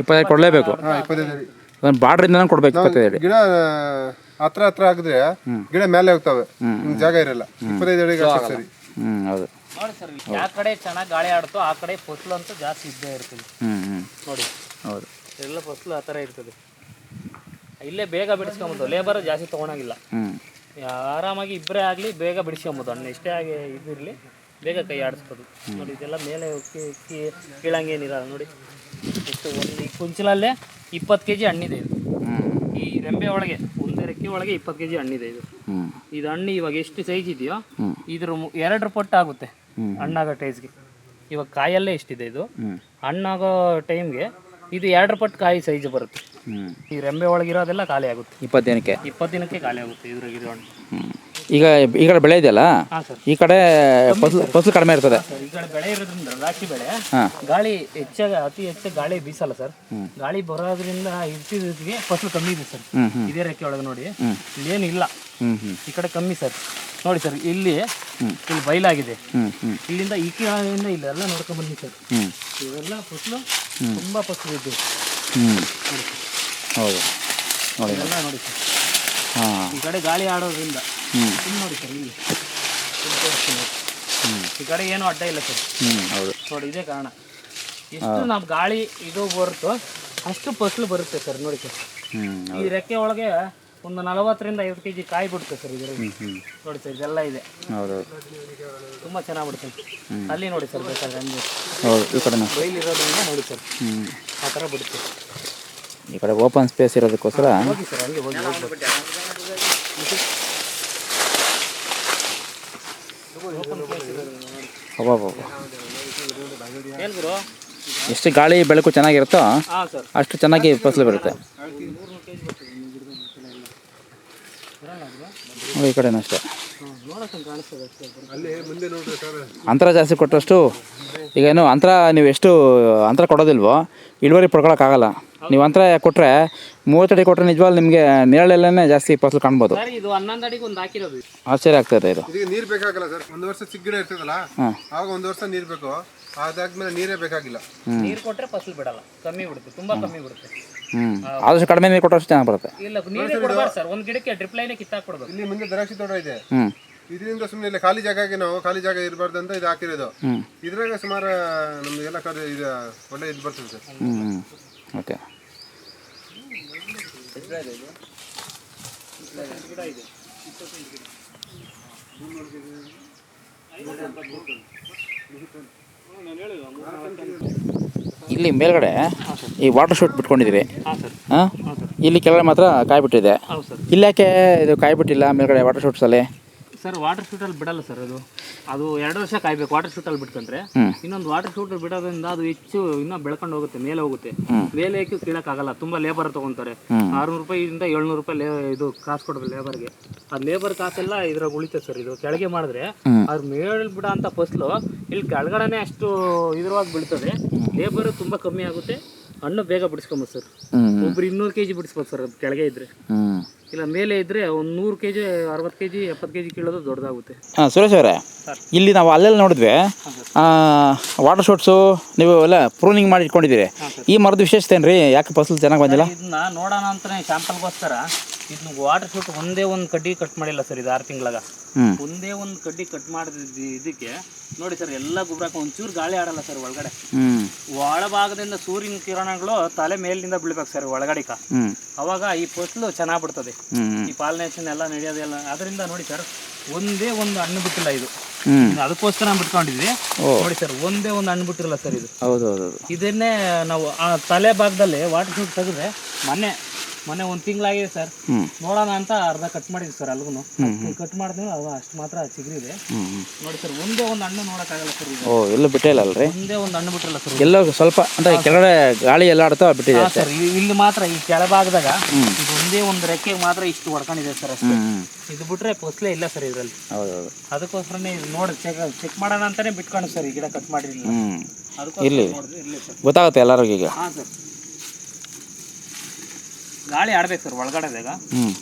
ಇಪ್ಪತ್ತೈದು ಕೊಡಲೇಬೇಕು. ಹಾಂ ಇಪ್ಪತ್ತೈದು ಅಡಿ. ಒಂದು ಬಾರ್ಡ್ರಿಂದ ಕೊಡ್ಬೇಕು ಇಪ್ಪತ್ತೈದು ಅಡಿ. ಗಿಡ ಹತ್ರ ಹತ್ರ ಹಾಕಿದ್ರೆ ಗಿಡ ಮೇಲೆ ಹೋಗ್ತವೆ. ಹಿಂಗ್ ಜಾಗ ಇರಲ್ಲ. ಇಪ್ಪತ್ತೈದು ಅಡಿ ಅಷ್ಟೇ ಸರಿ. ಹ್ಞೂ ಹೌದು. ನೋಡಿ ಸರ್ ಯಾವ ಕಡೆ ಚೆನ್ನಾಗಿ ಗಾಳಿ ಆಡ್ತೋ ಆ ಕಡೆ ಫಸಲು ಅಂತೂ ಜಾಸ್ತಿ ಇದ್ದೇ ಇರ್ತದೆ. ನೋಡಿ. ಹೌದು. ಎಲ್ಲ ಫಸಲು ಆ ಥರ ಇರ್ತದೆ. ಇಲ್ಲೇ ಬೇಗ ಬಿಡಿಸ್ಕೊಂಬೋದು ಲೇಬರ್ ಜಾಸ್ತಿ ತೊಗೊಳಂಗಿಲ್ಲ. ಆರಾಮಾಗಿ ಇಬ್ಬರೇ ಆಗಲಿ ಬೇಗ ಬಿಡಿಸ್ಕೊಂಬೋದು ಅಣ್ಣ ಇಷ್ಟೇ ಆಗಿ ಇದಿರಲಿ ಬೇಗ ಕೈ ಆಡಿಸ್ಬೋದು. ನೋಡಿ ಇದೆಲ್ಲ ಮೇಲೆ ಉಕ್ಕಿ ಉಕ್ಕಿ ಕೀಳಂಗೇನಿರಲ್ಲ ನೋಡಿ. ಇಷ್ಟು ಒಂದು ಈ ಕುಂಚಲಲ್ಲೇ ಇಪ್ಪತ್ತು ಕೆ ಜಿ ಹಣ್ಣಿದೆ ಇದು. ಈ ರೆಂಬೆ ಒಳಗೆ ಒಂದು ರೆಕ್ಕೆ ಒಳಗೆ ಇಪ್ಪತ್ತು ಕೆ ಜಿ ಹಣ್ಣಿದೆ ಇದು. ಇದು ಹಣ್ಣು ಇವಾಗ ಎಷ್ಟು ಸೈಜ್ ಇದೆಯೋ ಇದ್ರ ಎರಡು ಪಟ್ಟು ಆಗುತ್ತೆ ಹಣ್ಣಾಗೋ ಟೈಸ್ಗೆ ಇವಾಗ ಕಾಯಲ್ಲೇ ಎಷ್ಟಿದೆ ಇದು? ಹಣ್ಣಾಗೋ ಟೈಮ್ಗೆ ಇದು ಎರಡು ಪಟ್ಟು ಕಾಯಿ ಸೈಜ್ ಬರುತ್ತೆ. ಹ್ಞೂ ಈ ರೆಂಬೆ ಒಳಗಿರೋದೆಲ್ಲ ಖಾಲಿ ಆಗುತ್ತೆ. ಇಪ್ಪತ್ತು ದಿನಕ್ಕೆ ಇಪ್ಪತ್ತು ದಿನಕ್ಕೆ ಖಾಲಿ ಆಗುತ್ತೆ ಹಣ್ಣು ಹ್ಞೂ ಈಗ ಈ ಕಡೆ ಬೆಳೆ ಇದೆಯಲ್ಲ? ಈ ಕಡೆ ಫಸಲು ಫಸಲು ಕಡಿಮೆ ಇರ್ತದೆ. ಸರ್. ಈ ಕಡೆ ಬೆಳೆ ಇರೋದ್ರಿಂದ ದ್ರಾಕ್ಷಿ ಬೆಳೆ ಗಾಳಿ ಹೆಚ್ಚಾಗಿ ಅತಿ ಹೆಚ್ಚು ಗಾಳಿ ಬೀಸಲ್ಲ ಸರ್. ಗಾಳಿ ಬರೋದ್ರಿಂದ ಇರ್ತಿದ್ರಿಗೆ ಫಸಲು ಕಮ್ಮಿ ಇದೆ ಸರ್. ಇದೇ ರೆಕ್ಕೆ ಒಳಗೆ ನೋಡಿ. ಇಲ್ಲಿ. ಏನು ಇಲ್ಲ ಈ ಕಡೆ ಕಮ್ಮಿ ಸರ್. ನೋಡಿ ಸರ್ ಇಲ್ಲಿ ಇಲ್ಲಿ ಬಯಲಾಗಿದೆ. ಇಲ್ಲಿಂದ ಈ ಕಡೆಯಿಂದ ಇಲ್ಲೆಲ್ಲ ನೋಡ್ಕೊಂಡ್ ಬನ್ನಿ ಸರ್. ಇವೆಲ್ಲ ಫಸಲು ತುಂಬಾ ಫಸಲು ಇದೆ. ಹೌದು. ನೋಡಿ. ನೋಡಿ ಸರ್. ಈ ಕಡೆ ಗಾಳಿ ಆಡೋದ್ರಿಂದ ಇಲ್ಲಿ ನೋಡಿ ಸರ್ ಇಲ್ಲಿ. ಈ ಕಡೆ ಏನು ಅಡ್ಡ ಇಲ್ಲ ಸರ್. ಹೌದು. ನೋಡಿ ಇದೇ ಕಾರಣ. ಎಷ್ಟು ನಾವು ಗಾಳಿ ಇದು ಬರುತ್ತೋ ಅಷ್ಟು ಫಸಲು ಬರುತ್ತೆ ಸರ್ ನೋಡಿ ಸರ್. ಈ ರೆಕ್ಕೆ ಒಳಗೆ ಒಂದು ನಲವತ್ತರಿಂದ ಐವತ್ತು ಕೆ ಜಿ ಕಾಯಿ ಬಿಡುತ್ತೆ ಸರ್ ಇದರಲ್ಲಿ. ನೋಡಿ ಸರ್ ಇದೆಲ್ಲ ಇದೆ. ತುಂಬಾ ಚೆನ್ನಾಗಿ ಬಿಡುತ್ತೆ ಅಲ್ಲಿ ನೋಡಿ ಸರ್ ಬೇಕಾದ್ರೆ ಹಂಗೆ. ಹೌದು ಈ ಕಡೆ ಬೈಲ್ ಇರೋದ್ರಿಂದ ನೋಡಿ ಸರ್. ಆ ಥರ ಬಿಡುತ್ತೆ. ಈ ಕಡೆ ಓಪನ್ ಸ್ಪೇಸ್ ಇರೋದಕ್ಕೋಸ್ಕರ ಹೋಗಿ ಸರ್ ಹಂಗೆ ಹೋಗಿ ಎಷ್ಟು ಗಾಳಿ ಬೆಳಕು ಚೆನ್ನಾಗಿರುತ್ತೋ ಅಷ್ಟು ಚೆನ್ನಾಗಿ ಫಸಲು ಬರುತ್ತೆ. ಈ ಕಡೆನೂ ಅಷ್ಟೇ. ಅಂತರ ಜಾಸ್ತಿ ಕೊಟ್ಟಷ್ಟು ಈಗ ಏನು ಅಂತರ ನೀವು ಎಷ್ಟು ಅಂತರ ಕೊಡೋದಿಲ್ವೋ ಇಳುವರಿ ಪಡ್ಕೊಳಕ್ಕಾಗಲ್ಲ. ನೀವು ಅಂತರ ಕೊಟ್ಟರೆ ಮೂವತ್ತಡಿ ಕೊಟ್ಟರೆ ನಿಜವಾಗ್ಲೂ ನಿಮಗೆ ನೇರಳೆಲ್ಲೇ ಜಾಸ್ತಿ ಫಸಲು ಕಾಣ್ಬೋದು. ಸರ್ ಇದು ಹನ್ನೊಂದು ಅಡಿಗೆ ಒಂದು ಹಾಕಿರೋದು. ಆಶ್ಚರ್ಯ ಆಗ್ತದೆ ಇದು. ಇದಕ್ಕೆ ನೀರು ಬೇಕಾಗಲ್ಲ ಸರ್. ಒಂದು ವರ್ಷ ಸಿಗ್ಗಿಡ ಗಿಡ ಇರ್ತದಲ್ಲ ಆವಾಗ ಒಂದು ವರ್ಷ ನೀರು ಬೇಕು. ಅದಾದ್ಮೇಲೆ ನೀರೇ ಬೇಕಾಗಿಲ್ಲ. ನೀರು ಕೊಟ್ಟರೆ ಫಸಲು ಬಿಡಲ್ಲ. ಕಮ್ಮಿ ಬಿಡುತ್ತೆ ತುಂಬಾ ಕಮ್ಮಿ ಬಿಡುತ್ತೆ. ಹ್ಞೂ ಆದಷ್ಟು ಕಡಿಮೆ ನೀರು ಕೊಟ್ಟಷ್ಟು ಚೆನ್ನಾಗಿ ಬರುತ್ತೆ. ಇಲ್ಲ ನೀರೇ ಕೊಡಬಾರ್ದು ಸರ್. ಒಂದು ಗಿಡಕ್ಕೆ ಡ್ರಿಪ್ ಲೈನೇ ಕಿತ್ತಾಕ್ಬಿಡ್ಬೇಕು ಇಲ್ಲಿ ಮುಂದೆ ದ್ರಾಕ್ಷಿ ತೋಟ ಇದೆ. ಹ್ಞೂ ಇದರಿಂದ ಸುಮ್ಮನೆ ಇಲ್ಲ ಖಾಲಿ ಜಾಗಕ್ಕೆ ನಾವು ಖಾಲಿ ಜಾಗ ಇರಬಾರ್ದು ಅಂತ ಇದು ಹಾಕಿರೋದು. ಇದ್ರಾಗ ಸುಮಾರು ನಮ್ದು ಎಲ್ಲ ಕಡೆ ಇದು ಒಳ್ಳೆ ಇದು ಬರ್ತದೆ ಸರ್. ಹ್ಞೂ ಓಕೆ ಇಲ್ಲಿ ಮೇಲ್ಗಡೆ ಈ ವಾಟರ್ ಶೂಟ್ ಬಿಟ್ಕೊಂಡಿದ್ದೀರಿ ಹಾಂ? ಸರ್ ಇಲ್ಲಿ ಕೆಳಗಡೆ ಮಾತ್ರ ಕಾಯ್ಬಿಟ್ಟಿದೆ. ಇಲ್ಲಾಕೆ ಹೌದು ಸರ್. ಇಲ್ಲಿ ಯಾಕೆ ಇದು ಕಾಯ್ಬಿಟ್ಟಿಲ್ಲ ಮೇಲ್ಗಡೆ ವಾಟರ್ ಶೂಟ್ಸಲ್ಲಿ ಸರ್ ವಾಟರ್ ಶೂಟಲ್ಲಿ ಬಿಡಲ್ಲ ಸರ್ ಅದು. ಅದು ಎರಡು ವರ್ಷ ಕಾಯ್ಬೇಕು ವಾಟರ್ ಶೂಟ್ ಅಲ್ಲಿ ಬಿಟ್ಕಂದ್ರೆ ಇನ್ನೊಂದು ವಾಟರ್ ಶೂಟ್ ಬಿಡೋದ್ರಿಂದ ಅದು ಹೆಚ್ಚು ಇನ್ನೂ ಬೆಳ್ಕೊಂಡು ಹೋಗುತ್ತೆ ಮೇಲೆ ಹೋಗುತ್ತೆ. ಮೇಲೆ ಹಾಕಿ ಕೀಳಕ್ಕಾಗಲ್ಲ ತುಂಬಾ ಲೇಬರ್ ತೊಗೊತಾರೆ. ಆರ್ನೂರು ರೂಪಾಯಿಯಿಂದ ಏಳ್ನೂರು ರೂಪಾಯಿ ಲೇ ಇದು ಕಾಸು ಕೊಡ್ಬೇಕು ಲೇಬರ್ಗೆ ಆ ಲೇಬರ್ ಕಾಸೆಲ್ಲ ಇದ್ರಾಗ ಉಳಿತದೆ ಸರ್ ಇದು ಕೆಳಗೆ ಮಾಡಿದ್ರೆ. ಅದ್ರ ಮೇಳ ಬಿಡೋ ಅಂತ ಫಸ್ಲು ಇಲ್ಲಿ ಕೆಳಗಡೆನೆ ಅಷ್ಟು ಇದ್ರವಾಗಿ ಬೀಳ್ತದೆ. ಲೇಬರ್ ತುಂಬಾ ಕಮ್ಮಿ ಆಗುತ್ತೆ. ಹಣ್ಣು ಬೇಗ ಬಿಡಿಸ್ಕೊಂಬೋದು ಸರ್. ಒಬ್ರು ಇನ್ನೂರು ಕೆಜಿ ಬಿಡಿಸ್ಬೋದು ಸರ್ ಅದು ಕೆಳಗೆ ಇದ್ರೆ. ಇಲ್ಲ ಮೇಲೆ ಇದ್ರೆ ಒಂದು ನೂರು ಕೆ ಜಿ ಅರವತ್ತು ಕೆ ಜಿ ಎಪ್ಪತ್ತು ಕೆ ಜಿ ಕೀಳೋದು ದೊಡ್ಡದಾಗುತ್ತೆ. ಹಾಂ ಸುರೇಶ್ ಅವರೇ ಇಲ್ಲಿ ನಾವು ಅಲ್ಲೆಲ್ಲ ನೋಡಿದ್ವಿ ವಾಟರ್ ಶೂಟ್ಸು ನೀವು ಎಲ್ಲ ಪ್ರೂನಿಂಗ್ ಮಾಡಿ ಇಟ್ಕೊಂಡಿದ್ದೀರಿ ಈ ಮರದ ವಿಶೇಷತೆ ಏನ್ರಿ? ರೀ ಯಾಕೆ ಫಸಲು ಚೆನ್ನಾಗಿ ಬಂದಿಲ್ಲ? ಇದನ್ನ ನೋಡೋಣ ಅಂತಾನೆ ಶಾಂಪಲ್ಗೋಸ್ಕರ. ಇದನ್ನ ವಾಟರ್ ಶೂಟ್ ಒಂದೇ ಒಂದು ಕಡ್ಡಿ ಕಟ್ ಮಾಡಿಲ್ಲ ಸರ್ ಇದು ಆರು ತಿಂಗಳಾಗ. ಒಂದೇ ಒಂದು ಕಡ್ಡಿ ಕಟ್ ಮಾಡಿದ ಇದಕ್ಕೆ ನೋಡಿ ಸರ್ ಎಲ್ಲ ಗೊಬ್ಬರ ಒಂಚೂರು ಗಾಳಿ ಆಡಲ್ಲ ಸರ್ ಒಳಗಡೆ. ಒಳಭಾಗದಿಂದ ಸೂರ್ಯನ ಕಿರಣಗಳು ತಲೆ ಮೇಲಿನಿಂದ ಬೀಳ್ಬೇಕು ಸರ್ ಒಳಗಡೆ ಅವಾಗ ಈ ಫಸಲು ಚೆನ್ನಾಗಿ ಬಿಡ್ತದೆ. ಈ ಪಾಲಿನೇಷನ್ ಎಲ್ಲ ನಡೆಯೋದೆಲ್ಲ ಅದರಿಂದ ನೋಡಿ ಸರ್ ಒಂದೇ ಒಂದು ಹಣ್ಣು ಬಿಟ್ಟಿಲ್ಲ ಇದು. ಅದಕ್ಕೋಸ್ಕರ ಬಿಟ್ಕೊಂಡಿದ್ವಿ ಓ. ನೋಡಿ ಸರ್ ಒಂದೇ ಒಂದು ಹಣ್ಣು ಬಿಟ್ಟಿರಲ್ಲ ಸರ್ ಇದು. ಇದನ್ನೇ ನಾವು ಆ ತಲೆ ಭಾಗದಲ್ಲಿ ವಾಟರ್ ಶೂಟ್ ತೆಗೆದ್ರೆ ಮೊನ್ನೆ ಮೊನ್ನೆ ಒಂದು ತಿಂಗಳಾಗಿದೆ ಸರ್. ನೋಡೋಣ ಅಂತ ಅರ್ಧ ಕಟ್ ಮಾಡಿದ್ವಿ ಸರ್ ಅಲ್ಗೂ ಕಟ್ ಮಾಡಿದ್ವಿ ಅದು ಅಷ್ಟು ಮಾತ್ರ ಚಿಗುರಿದೆ ನೋಡಿ ಸರ್ ಒಂದೇ ಒಂದು ಹಣ್ಣು ನೋಡೋಕ್ಕಾಗಲ್ಲ ಸರ್ ಓ ಎಲ್ಲೂ ಬಿಟ್ಟಿಲ್ಲ ಅಲ್ರಿ? ಒಂದೇ ಒಂದು ಹಣ್ಣು ಬಿಟ್ಟಿಲ್ಲ ಸರ್. ಎಲ್ಲೋ ಸ್ವಲ್ಪ ಅಂದ್ರೆ ಕೆಳಗಡೆ ಗಾಳಿ ಎಲ್ಲ ಆಡ್ತಾ ಬಿಟ್ಟಿದೆ ಸರ್ ಇಲ್ಲಿ ಮಾತ್ರ ಈ ಕೆಳಭಾಗದಾಗ ಇದು ಒಂದೇ ಒಂದು ರೆಕ್ಕೆ ಮಾತ್ರ ಇಷ್ಟು ಹೊಡ್ಕೊಂಡಿದೆ ಸರ್ ಅಷ್ಟೇ. ಇದು ಬಿಟ್ರೆ ಫಸ್ಲೇ ಇಲ್ಲ ಸರ್ ಇದರಲ್ಲಿ. ಹೌದು ಅದಕ್ಕೋಸ್ಕರನೇ ಇದು ನೋಡಿ ಚೆಕ್ ಚೆಕ್ ಮಾಡೋಣ ಅಂತಾನೆ ಬಿಟ್ಕೊಂಡು ಸರ್ ಈ ಗಿಡ ಕಟ್ ಮಾಡಿರಲಿಲ್ಲ. ಇಲ್ಲಿ. ಗೊತ್ತಾಗುತ್ತೆ ಎಲ್ಲರಿಗೂ ಈಗ. ಹಾಂ ಸರ್. ಗಾಳಿ ಆಡ್ಬೇಕು ಸರ್ ಒಳಗಡೆದಾಗ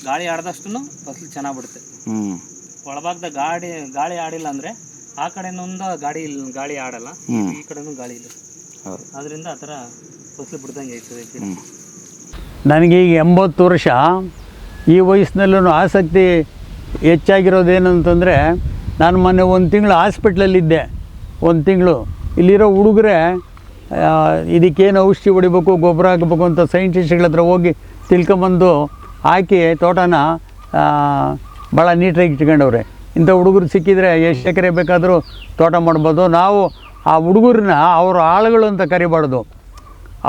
ಗಾಳಿ ಆಡ್ದಷ್ಟು ಫಸಲು ಚೆನ್ನಾಗಿ ಬಿಡುತ್ತೆ. ಹ್ಞೂ ಒಳಭಾಗದ ಗಾಡಿ ಗಾಳಿ ಆಡಿಲ್ಲ ಅಂದ್ರೆ ಆ ಕಡೆನೊಂದು ಗಾಡಿ ಇಲ್ಲ ಗಾಳಿ ಆಡಲ್ಲ. ಈ ಕಡೆನೂ ಗಾಳಿ ಇಲ್ಲ. ಅದರಿಂದ ಆ ಥರ ಫಸಲು ಬಿಡ್ದಂಗೆ ಆಯ್ತದೆ ಈಗ ನನಗೀಗ ಎಂಬತ್ತು ವರ್ಷ. ಈ ವಯಸ್ಸಿನಲ್ಲೂ ಆಸಕ್ತಿ ಹೆಚ್ಚಾಗಿರೋದೇನಂತಂದರೆ ನಾನು ಮೊನ್ನೆ ಒಂದು ತಿಂಗಳು ಹಾಸ್ಪಿಟ್ಲಲ್ಲಿದ್ದೆ. ಒಂದು ತಿಂಗಳು. ಇಲ್ಲಿರೋ ಹುಡುಗರೆ ಇದಕ್ಕೇನು ಔಷಧಿ ಹೊಡಿಬೇಕು ಗೊಬ್ಬರ ಹಾಕಬೇಕು ಅಂತ ಸೈಂಟಿಸ್ಟ್ಗಳ ಹತ್ರ ಹೋಗಿ ತಿಳ್ಕೊಂಬಂದು ಹಾಕಿ ತೋಟನ ಭಾಳ ನೀಟಾಗಿ ಇಟ್ಕೊಂಡವ್ರೆ. ಇಂಥ ಹುಡುಗರು ಸಿಕ್ಕಿದರೆ ಎಷ್ಟು ಎಕರೆ ಬೇಕಾದರೂ ತೋಟ ಮಾಡ್ಬೋದು. ನಾವು ಆ ಹುಡುಗರನ್ನ ಅವರ ಆಳುಗಳು ಅಂತ ಕರಿಬಾರ್ದು.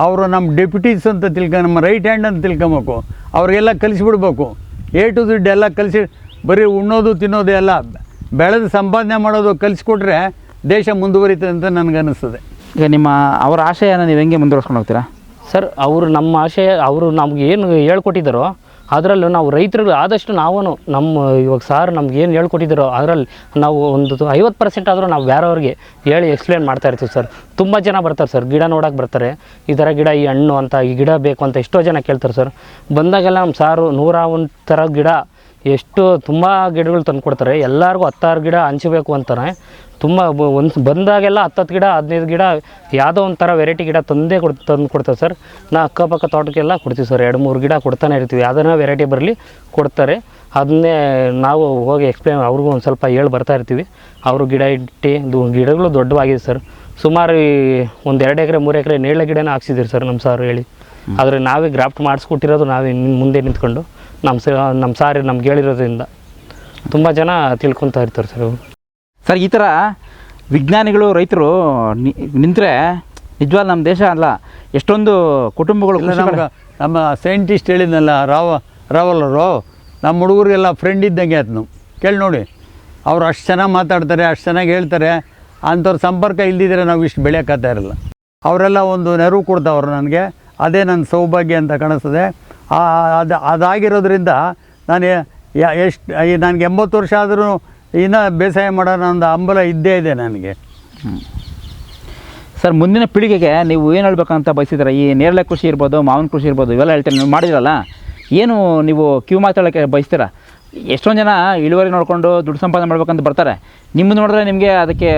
ಅವರು ನಮ್ಮ ಡೆಪ್ಯೂಟೀಸ್ ಅಂತ ತಿಳ್ಕೊ, ನಮ್ಮ ರೈಟ್ ಹ್ಯಾಂಡ್ ಅಂತ ತಿಳ್ಕೊಬೇಕು. ಅವರಿಗೆಲ್ಲ ಕಲಿಸ್ಬಿಡ್ಬೇಕು. ಎ ಟು ದುಡ್ಡು ಎಲ್ಲ ಕಲಿಸಿ, ಬರೀ ಉಣ್ಣೋದು, ತಿನ್ನೋದು ಎಲ್ಲ ಬೆಳೆದು ಸಂಪಾದನೆ ಮಾಡೋದು ಕಲಿಸ್ಕೊಟ್ರೆ ದೇಶ ಮುಂದುವರಿತದೆ ಅಂತ ನನಗನ್ನಿಸ್ತದೆ. ಈಗ ನಿಮ್ಮ, ಅವರ ಆಶಯನ ನೀವು ಹೆಂಗೆ ಮುಂದುವರ್ಸ್ಕೊಂಡು ಹೋಗ್ತೀರಾ? ಸರ್, ಅವರು ನಮ್ಮ ಆಶಯ, ಅವರು ನಮ್ಗೆ ಏನು ಹೇಳ್ಕೊಟ್ಟಿದ್ದಾರೋ, ಅದರಲ್ಲೂ ನಾವು ರೈತರು ಆದಷ್ಟು ನಾವು ನಮ್ಮ, ಇವಾಗ ಸಾರ್ ನಮ್ಗೆ ಏನು ಹೇಳ್ಕೊಟ್ಟಿದ್ದಾರೋ, ಅದರಲ್ಲಿ ನಾವು ಒಂದು ಐವತ್ತು ಪರ್ಸೆಂಟ್ ಆದರೂ ನಾವು ಬೇರೆಯವ್ರಿಗೆ ಹೇಳಿ ಎಕ್ಸ್ಪ್ಲೇನ್ ಮಾಡ್ತಾ ಇರ್ತೀವಿ ಸರ್. ತುಂಬ ಜನ ಬರ್ತಾರೆ ಸರ್, ಗಿಡ ನೋಡೋಕೆ ಬರ್ತಾರೆ. ಈ ಥರ ಗಿಡ, ಈ ಹಣ್ಣು ಅಂತ, ಈ ಗಿಡ ಬೇಕು ಅಂತ ಎಷ್ಟೋ ಜನ ಕೇಳ್ತಾರೆ ಸರ್. ಬಂದಾಗೆಲ್ಲ ನಮ್ಮ ಸಾರು ನೂರ ಒಂದು ಥರ ಗಿಡ ಎಷ್ಟು ತುಂಬ ಗಿಡಗಳು ತಂದು ಕೊಡ್ತಾರೆ. ಎಲ್ಲರಿಗೂ ಹತ್ತಾರು ಗಿಡ ಹಂಚಬೇಕು ಅಂತಾರೆ ತುಂಬ ಒಂದು ಬಂದಾಗೆಲ್ಲ ಹತ್ತತ್ತು ಗಿಡ ಹದಿನೈದು ಗಿಡ ಯಾವುದೋ ಒಂಥರ ವೆರೈಟಿ ಗಿಡ ತಂದೇ ಕೊಡ್ ತಂದು ಕೊಡ್ತಾರೆ ಸರ್. ನಾ ಅಕ್ಕಪಕ್ಕ ತೋಟಕ್ಕೆಲ್ಲ ಕೊಡ್ತೀವಿ ಸರ್. ಎರಡು ಮೂರು ಗಿಡ ಕೊಡ್ತಾನೆ ಇರ್ತೀವಿ. ಯಾವ್ದಾನ ವೆರೈಟಿ ಬರಲಿ ಕೊಡ್ತಾರೆ. ಅದನ್ನೇ ನಾವು ಹೋಗಿ ಎಕ್ಸ್ಪ್ಲೇನ್ ಅವ್ರಿಗೂ ಒಂದು ಸ್ವಲ್ಪ ಹೇಳಿ ಬರ್ತಾ ಇರ್ತೀವಿ. ಅವರು ಗಿಡ ಇಟ್ಟು ಗಿಡಗಳು ದೊಡ್ಡವಾಗಿದೆ ಸರ್. ಸುಮಾರು ಒಂದು ಎರಡು ಎಕರೆ ಮೂರು ಎಕರೆ ನೇಳೆ ಗಿಡನೇ ಹಾಕ್ಸಿದ್ದೀರಿ ಸರ್ ನಮ್ಮ ಸಾರು ಹೇಳಿ. ಆದರೆ ನಾವೇ ಗ್ರಾಫ್ಟ್ ಮಾಡಿಸ್ಕೊಟ್ಟಿರೋದು ನಾವೇ ಮುಂದೆ ನಿಂತ್ಕೊಂಡು. ನಮ್ಮ ಸ ನಮ್ಮ ಸಾರಿ ನಮ್ಗೆ ಹೇಳಿರೋದ್ರಿಂದ. ತುಂಬ ಜನ ತಿಳ್ಕೊತಾ ಇರ್ತಾರೆ ಸರ್. ಸರ್ ಈ ಥರ ವಿಜ್ಞಾನಿಗಳು ರೈತರು ನಿಂತರೆ ನಿಜವಾದ ನಮ್ಮ ದೇಶ ಅಲ್ಲ ಎಷ್ಟೊಂದು ಕುಟುಂಬಗಳು ನಮ್ಮ ಸೈಂಟಿಸ್ಟ್ ಹೇಳಿದ್ನಲ್ಲ ರಾವ ರಾವಲರು ನಮ್ಮ ಹುಡುಗರಿಗೆಲ್ಲ ಫ್ರೆಂಡ್ ಇದ್ದಂಗೆ ಆಯ್ತು ನಾವು. ಕೇಳಿ ನೋಡಿ ಅವ್ರು ಅಷ್ಟು ಚೆನ್ನಾಗಿ ಮಾತಾಡ್ತಾರೆ ಅಷ್ಟು ಚೆನ್ನಾಗಿ ಹೇಳ್ತಾರೆ ಅಂಥವ್ರ ಸಂಪರ್ಕ ಇಲ್ದಿದ್ರೆ ನಾವು ಇಷ್ಟು ಬೆಳೆಯೋಕ್ಕಾಗ್ತಾ ಇರಲ್ಲ. ಅವರೆಲ್ಲ ಒಂದು ನೆರವು ಕೊಡ್ತಾವ್ರು ನನಗೆ ಅದೇ ನನ್ನ ಸೌಭಾಗ್ಯ ಅಂತ ಕಾಣಿಸ್ತದೆ. ಅದು ಅದಾಗಿರೋದ್ರಿಂದ ನಾನು ಎಷ್ಟು ನನಗೆ ಎಂಬತ್ತು ವರ್ಷ ಆದರೂ ಇನ್ನೂ ಬೇಸಾಯ ಮಾಡೋಣ ಒಂದು ಹಂಬಲ ಇದ್ದೇ ಇದೆ ನನಗೆ. ಸರ್ ಮುಂದಿನ ಪೀಳಿಗೆಗೆ ನೀವು ಏನು ಹೇಳ್ಬೇಕಂತ ಬಯಸಿದ್ರೆ ಈ ನೇರಳೆ ಕೃಷಿ ಇರ್ಬೋದು ಮಾವಿನ ಕೃಷಿ ಇರ್ಬೋದು ಇವೆಲ್ಲ ಹೇಳ್ತೀರಿ ನೀವು ಮಾಡಿದಿರಲ್ಲ? ಏನು ನೀವು ಕ್ಯೂ ಮಾತಾಡೋಕ್ಕೆ ಬಯಸ್ತೀರಾ? ಎಷ್ಟೊಂದು ಜನ ಇಳುವರಿ ನೋಡಿಕೊಂಡು ದುಡ್ಡು ಸಂಪಾದನೆ ಮಾಡ್ಬೇಕಂತ ಬರ್ತಾರೆ. ನಿಮ್ಮದು ನೋಡಿದ್ರೆ ನಿಮಗೆ ಅದಕ್ಕೆ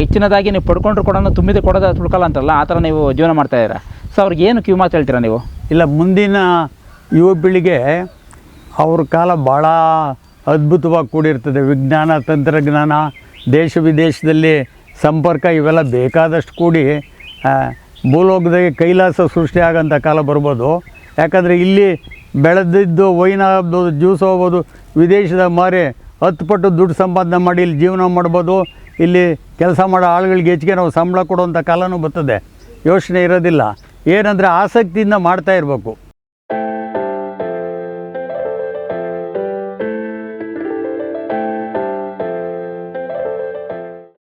ಹೆಚ್ಚಿನದಾಗಿ ನೀವು ಪಡ್ಕೊಂಡ್ರು ಕೊಡೋಣ ತುಂಬಿದ ಕೊಡೋದ ತುಳ್ಕಲ್ಲ ಅಂತಲ್ಲ ಆ ಥರ ನೀವು ಜೀವನ ಮಾಡ್ತಾ ಇದ್ದೀರಾ? ಸೊ ಅವ್ರಿಗೆ ಏನು ಕ್ಯೂ ಮಾತು ಹೇಳ್ತೀರಾ ನೀವು? ಇಲ್ಲ ಮುಂದಿನ ಯುವ ಪೀಳಿಗೆ ಅವ್ರ ಕಾಲ ಭಾಳ ಅದ್ಭುತವಾಗಿ ಕೂಡಿರ್ತದೆ. ವಿಜ್ಞಾನ, ತಂತ್ರಜ್ಞಾನ, ದೇಶ ವಿದೇಶದಲ್ಲಿ ಸಂಪರ್ಕ ಇವೆಲ್ಲ ಬೇಕಾದಷ್ಟು ಕೂಡಿ ಭೂಲೋಕದಾಗೆ ಕೈಲಾಸ ಆಗೋಂಥ ಕಾಲ ಬರ್ಬೋದು. ಯಾಕಂದರೆ ಇಲ್ಲಿ ಬೆಳೆದಿದ್ದು, ವೈನ್ ಆಗ್ಬೋದು, ಜ್ಯೂಸ್ ಹೋಗ್ಬೋದು ವಿದೇಶದ ಮಾರಿ ಹತ್ತು ಪಟ್ಟು ದುಡ್ಡು ಸಂಪಾದನೆ ಮಾಡಿ ಇಲ್ಲಿ ಜೀವನ ಮಾಡ್ಬೋದು. ಇಲ್ಲಿ ಕೆಲಸ ಮಾಡೋ ಆಳುಗಳಿಗೆ ಹೆಚ್ಚಿಗೆ ನಾವು ಸಂಬಳ ಕೊಡುವಂಥ ಕಾಲನೂ ಬರ್ತದೆ. ಯೋಚನೆ ಇರೋದಿಲ್ಲ. ಏನಂದರೆ ಆಸಕ್ತಿಯಿಂದ ಮಾಡ್ತಾ ಇರಬೇಕು.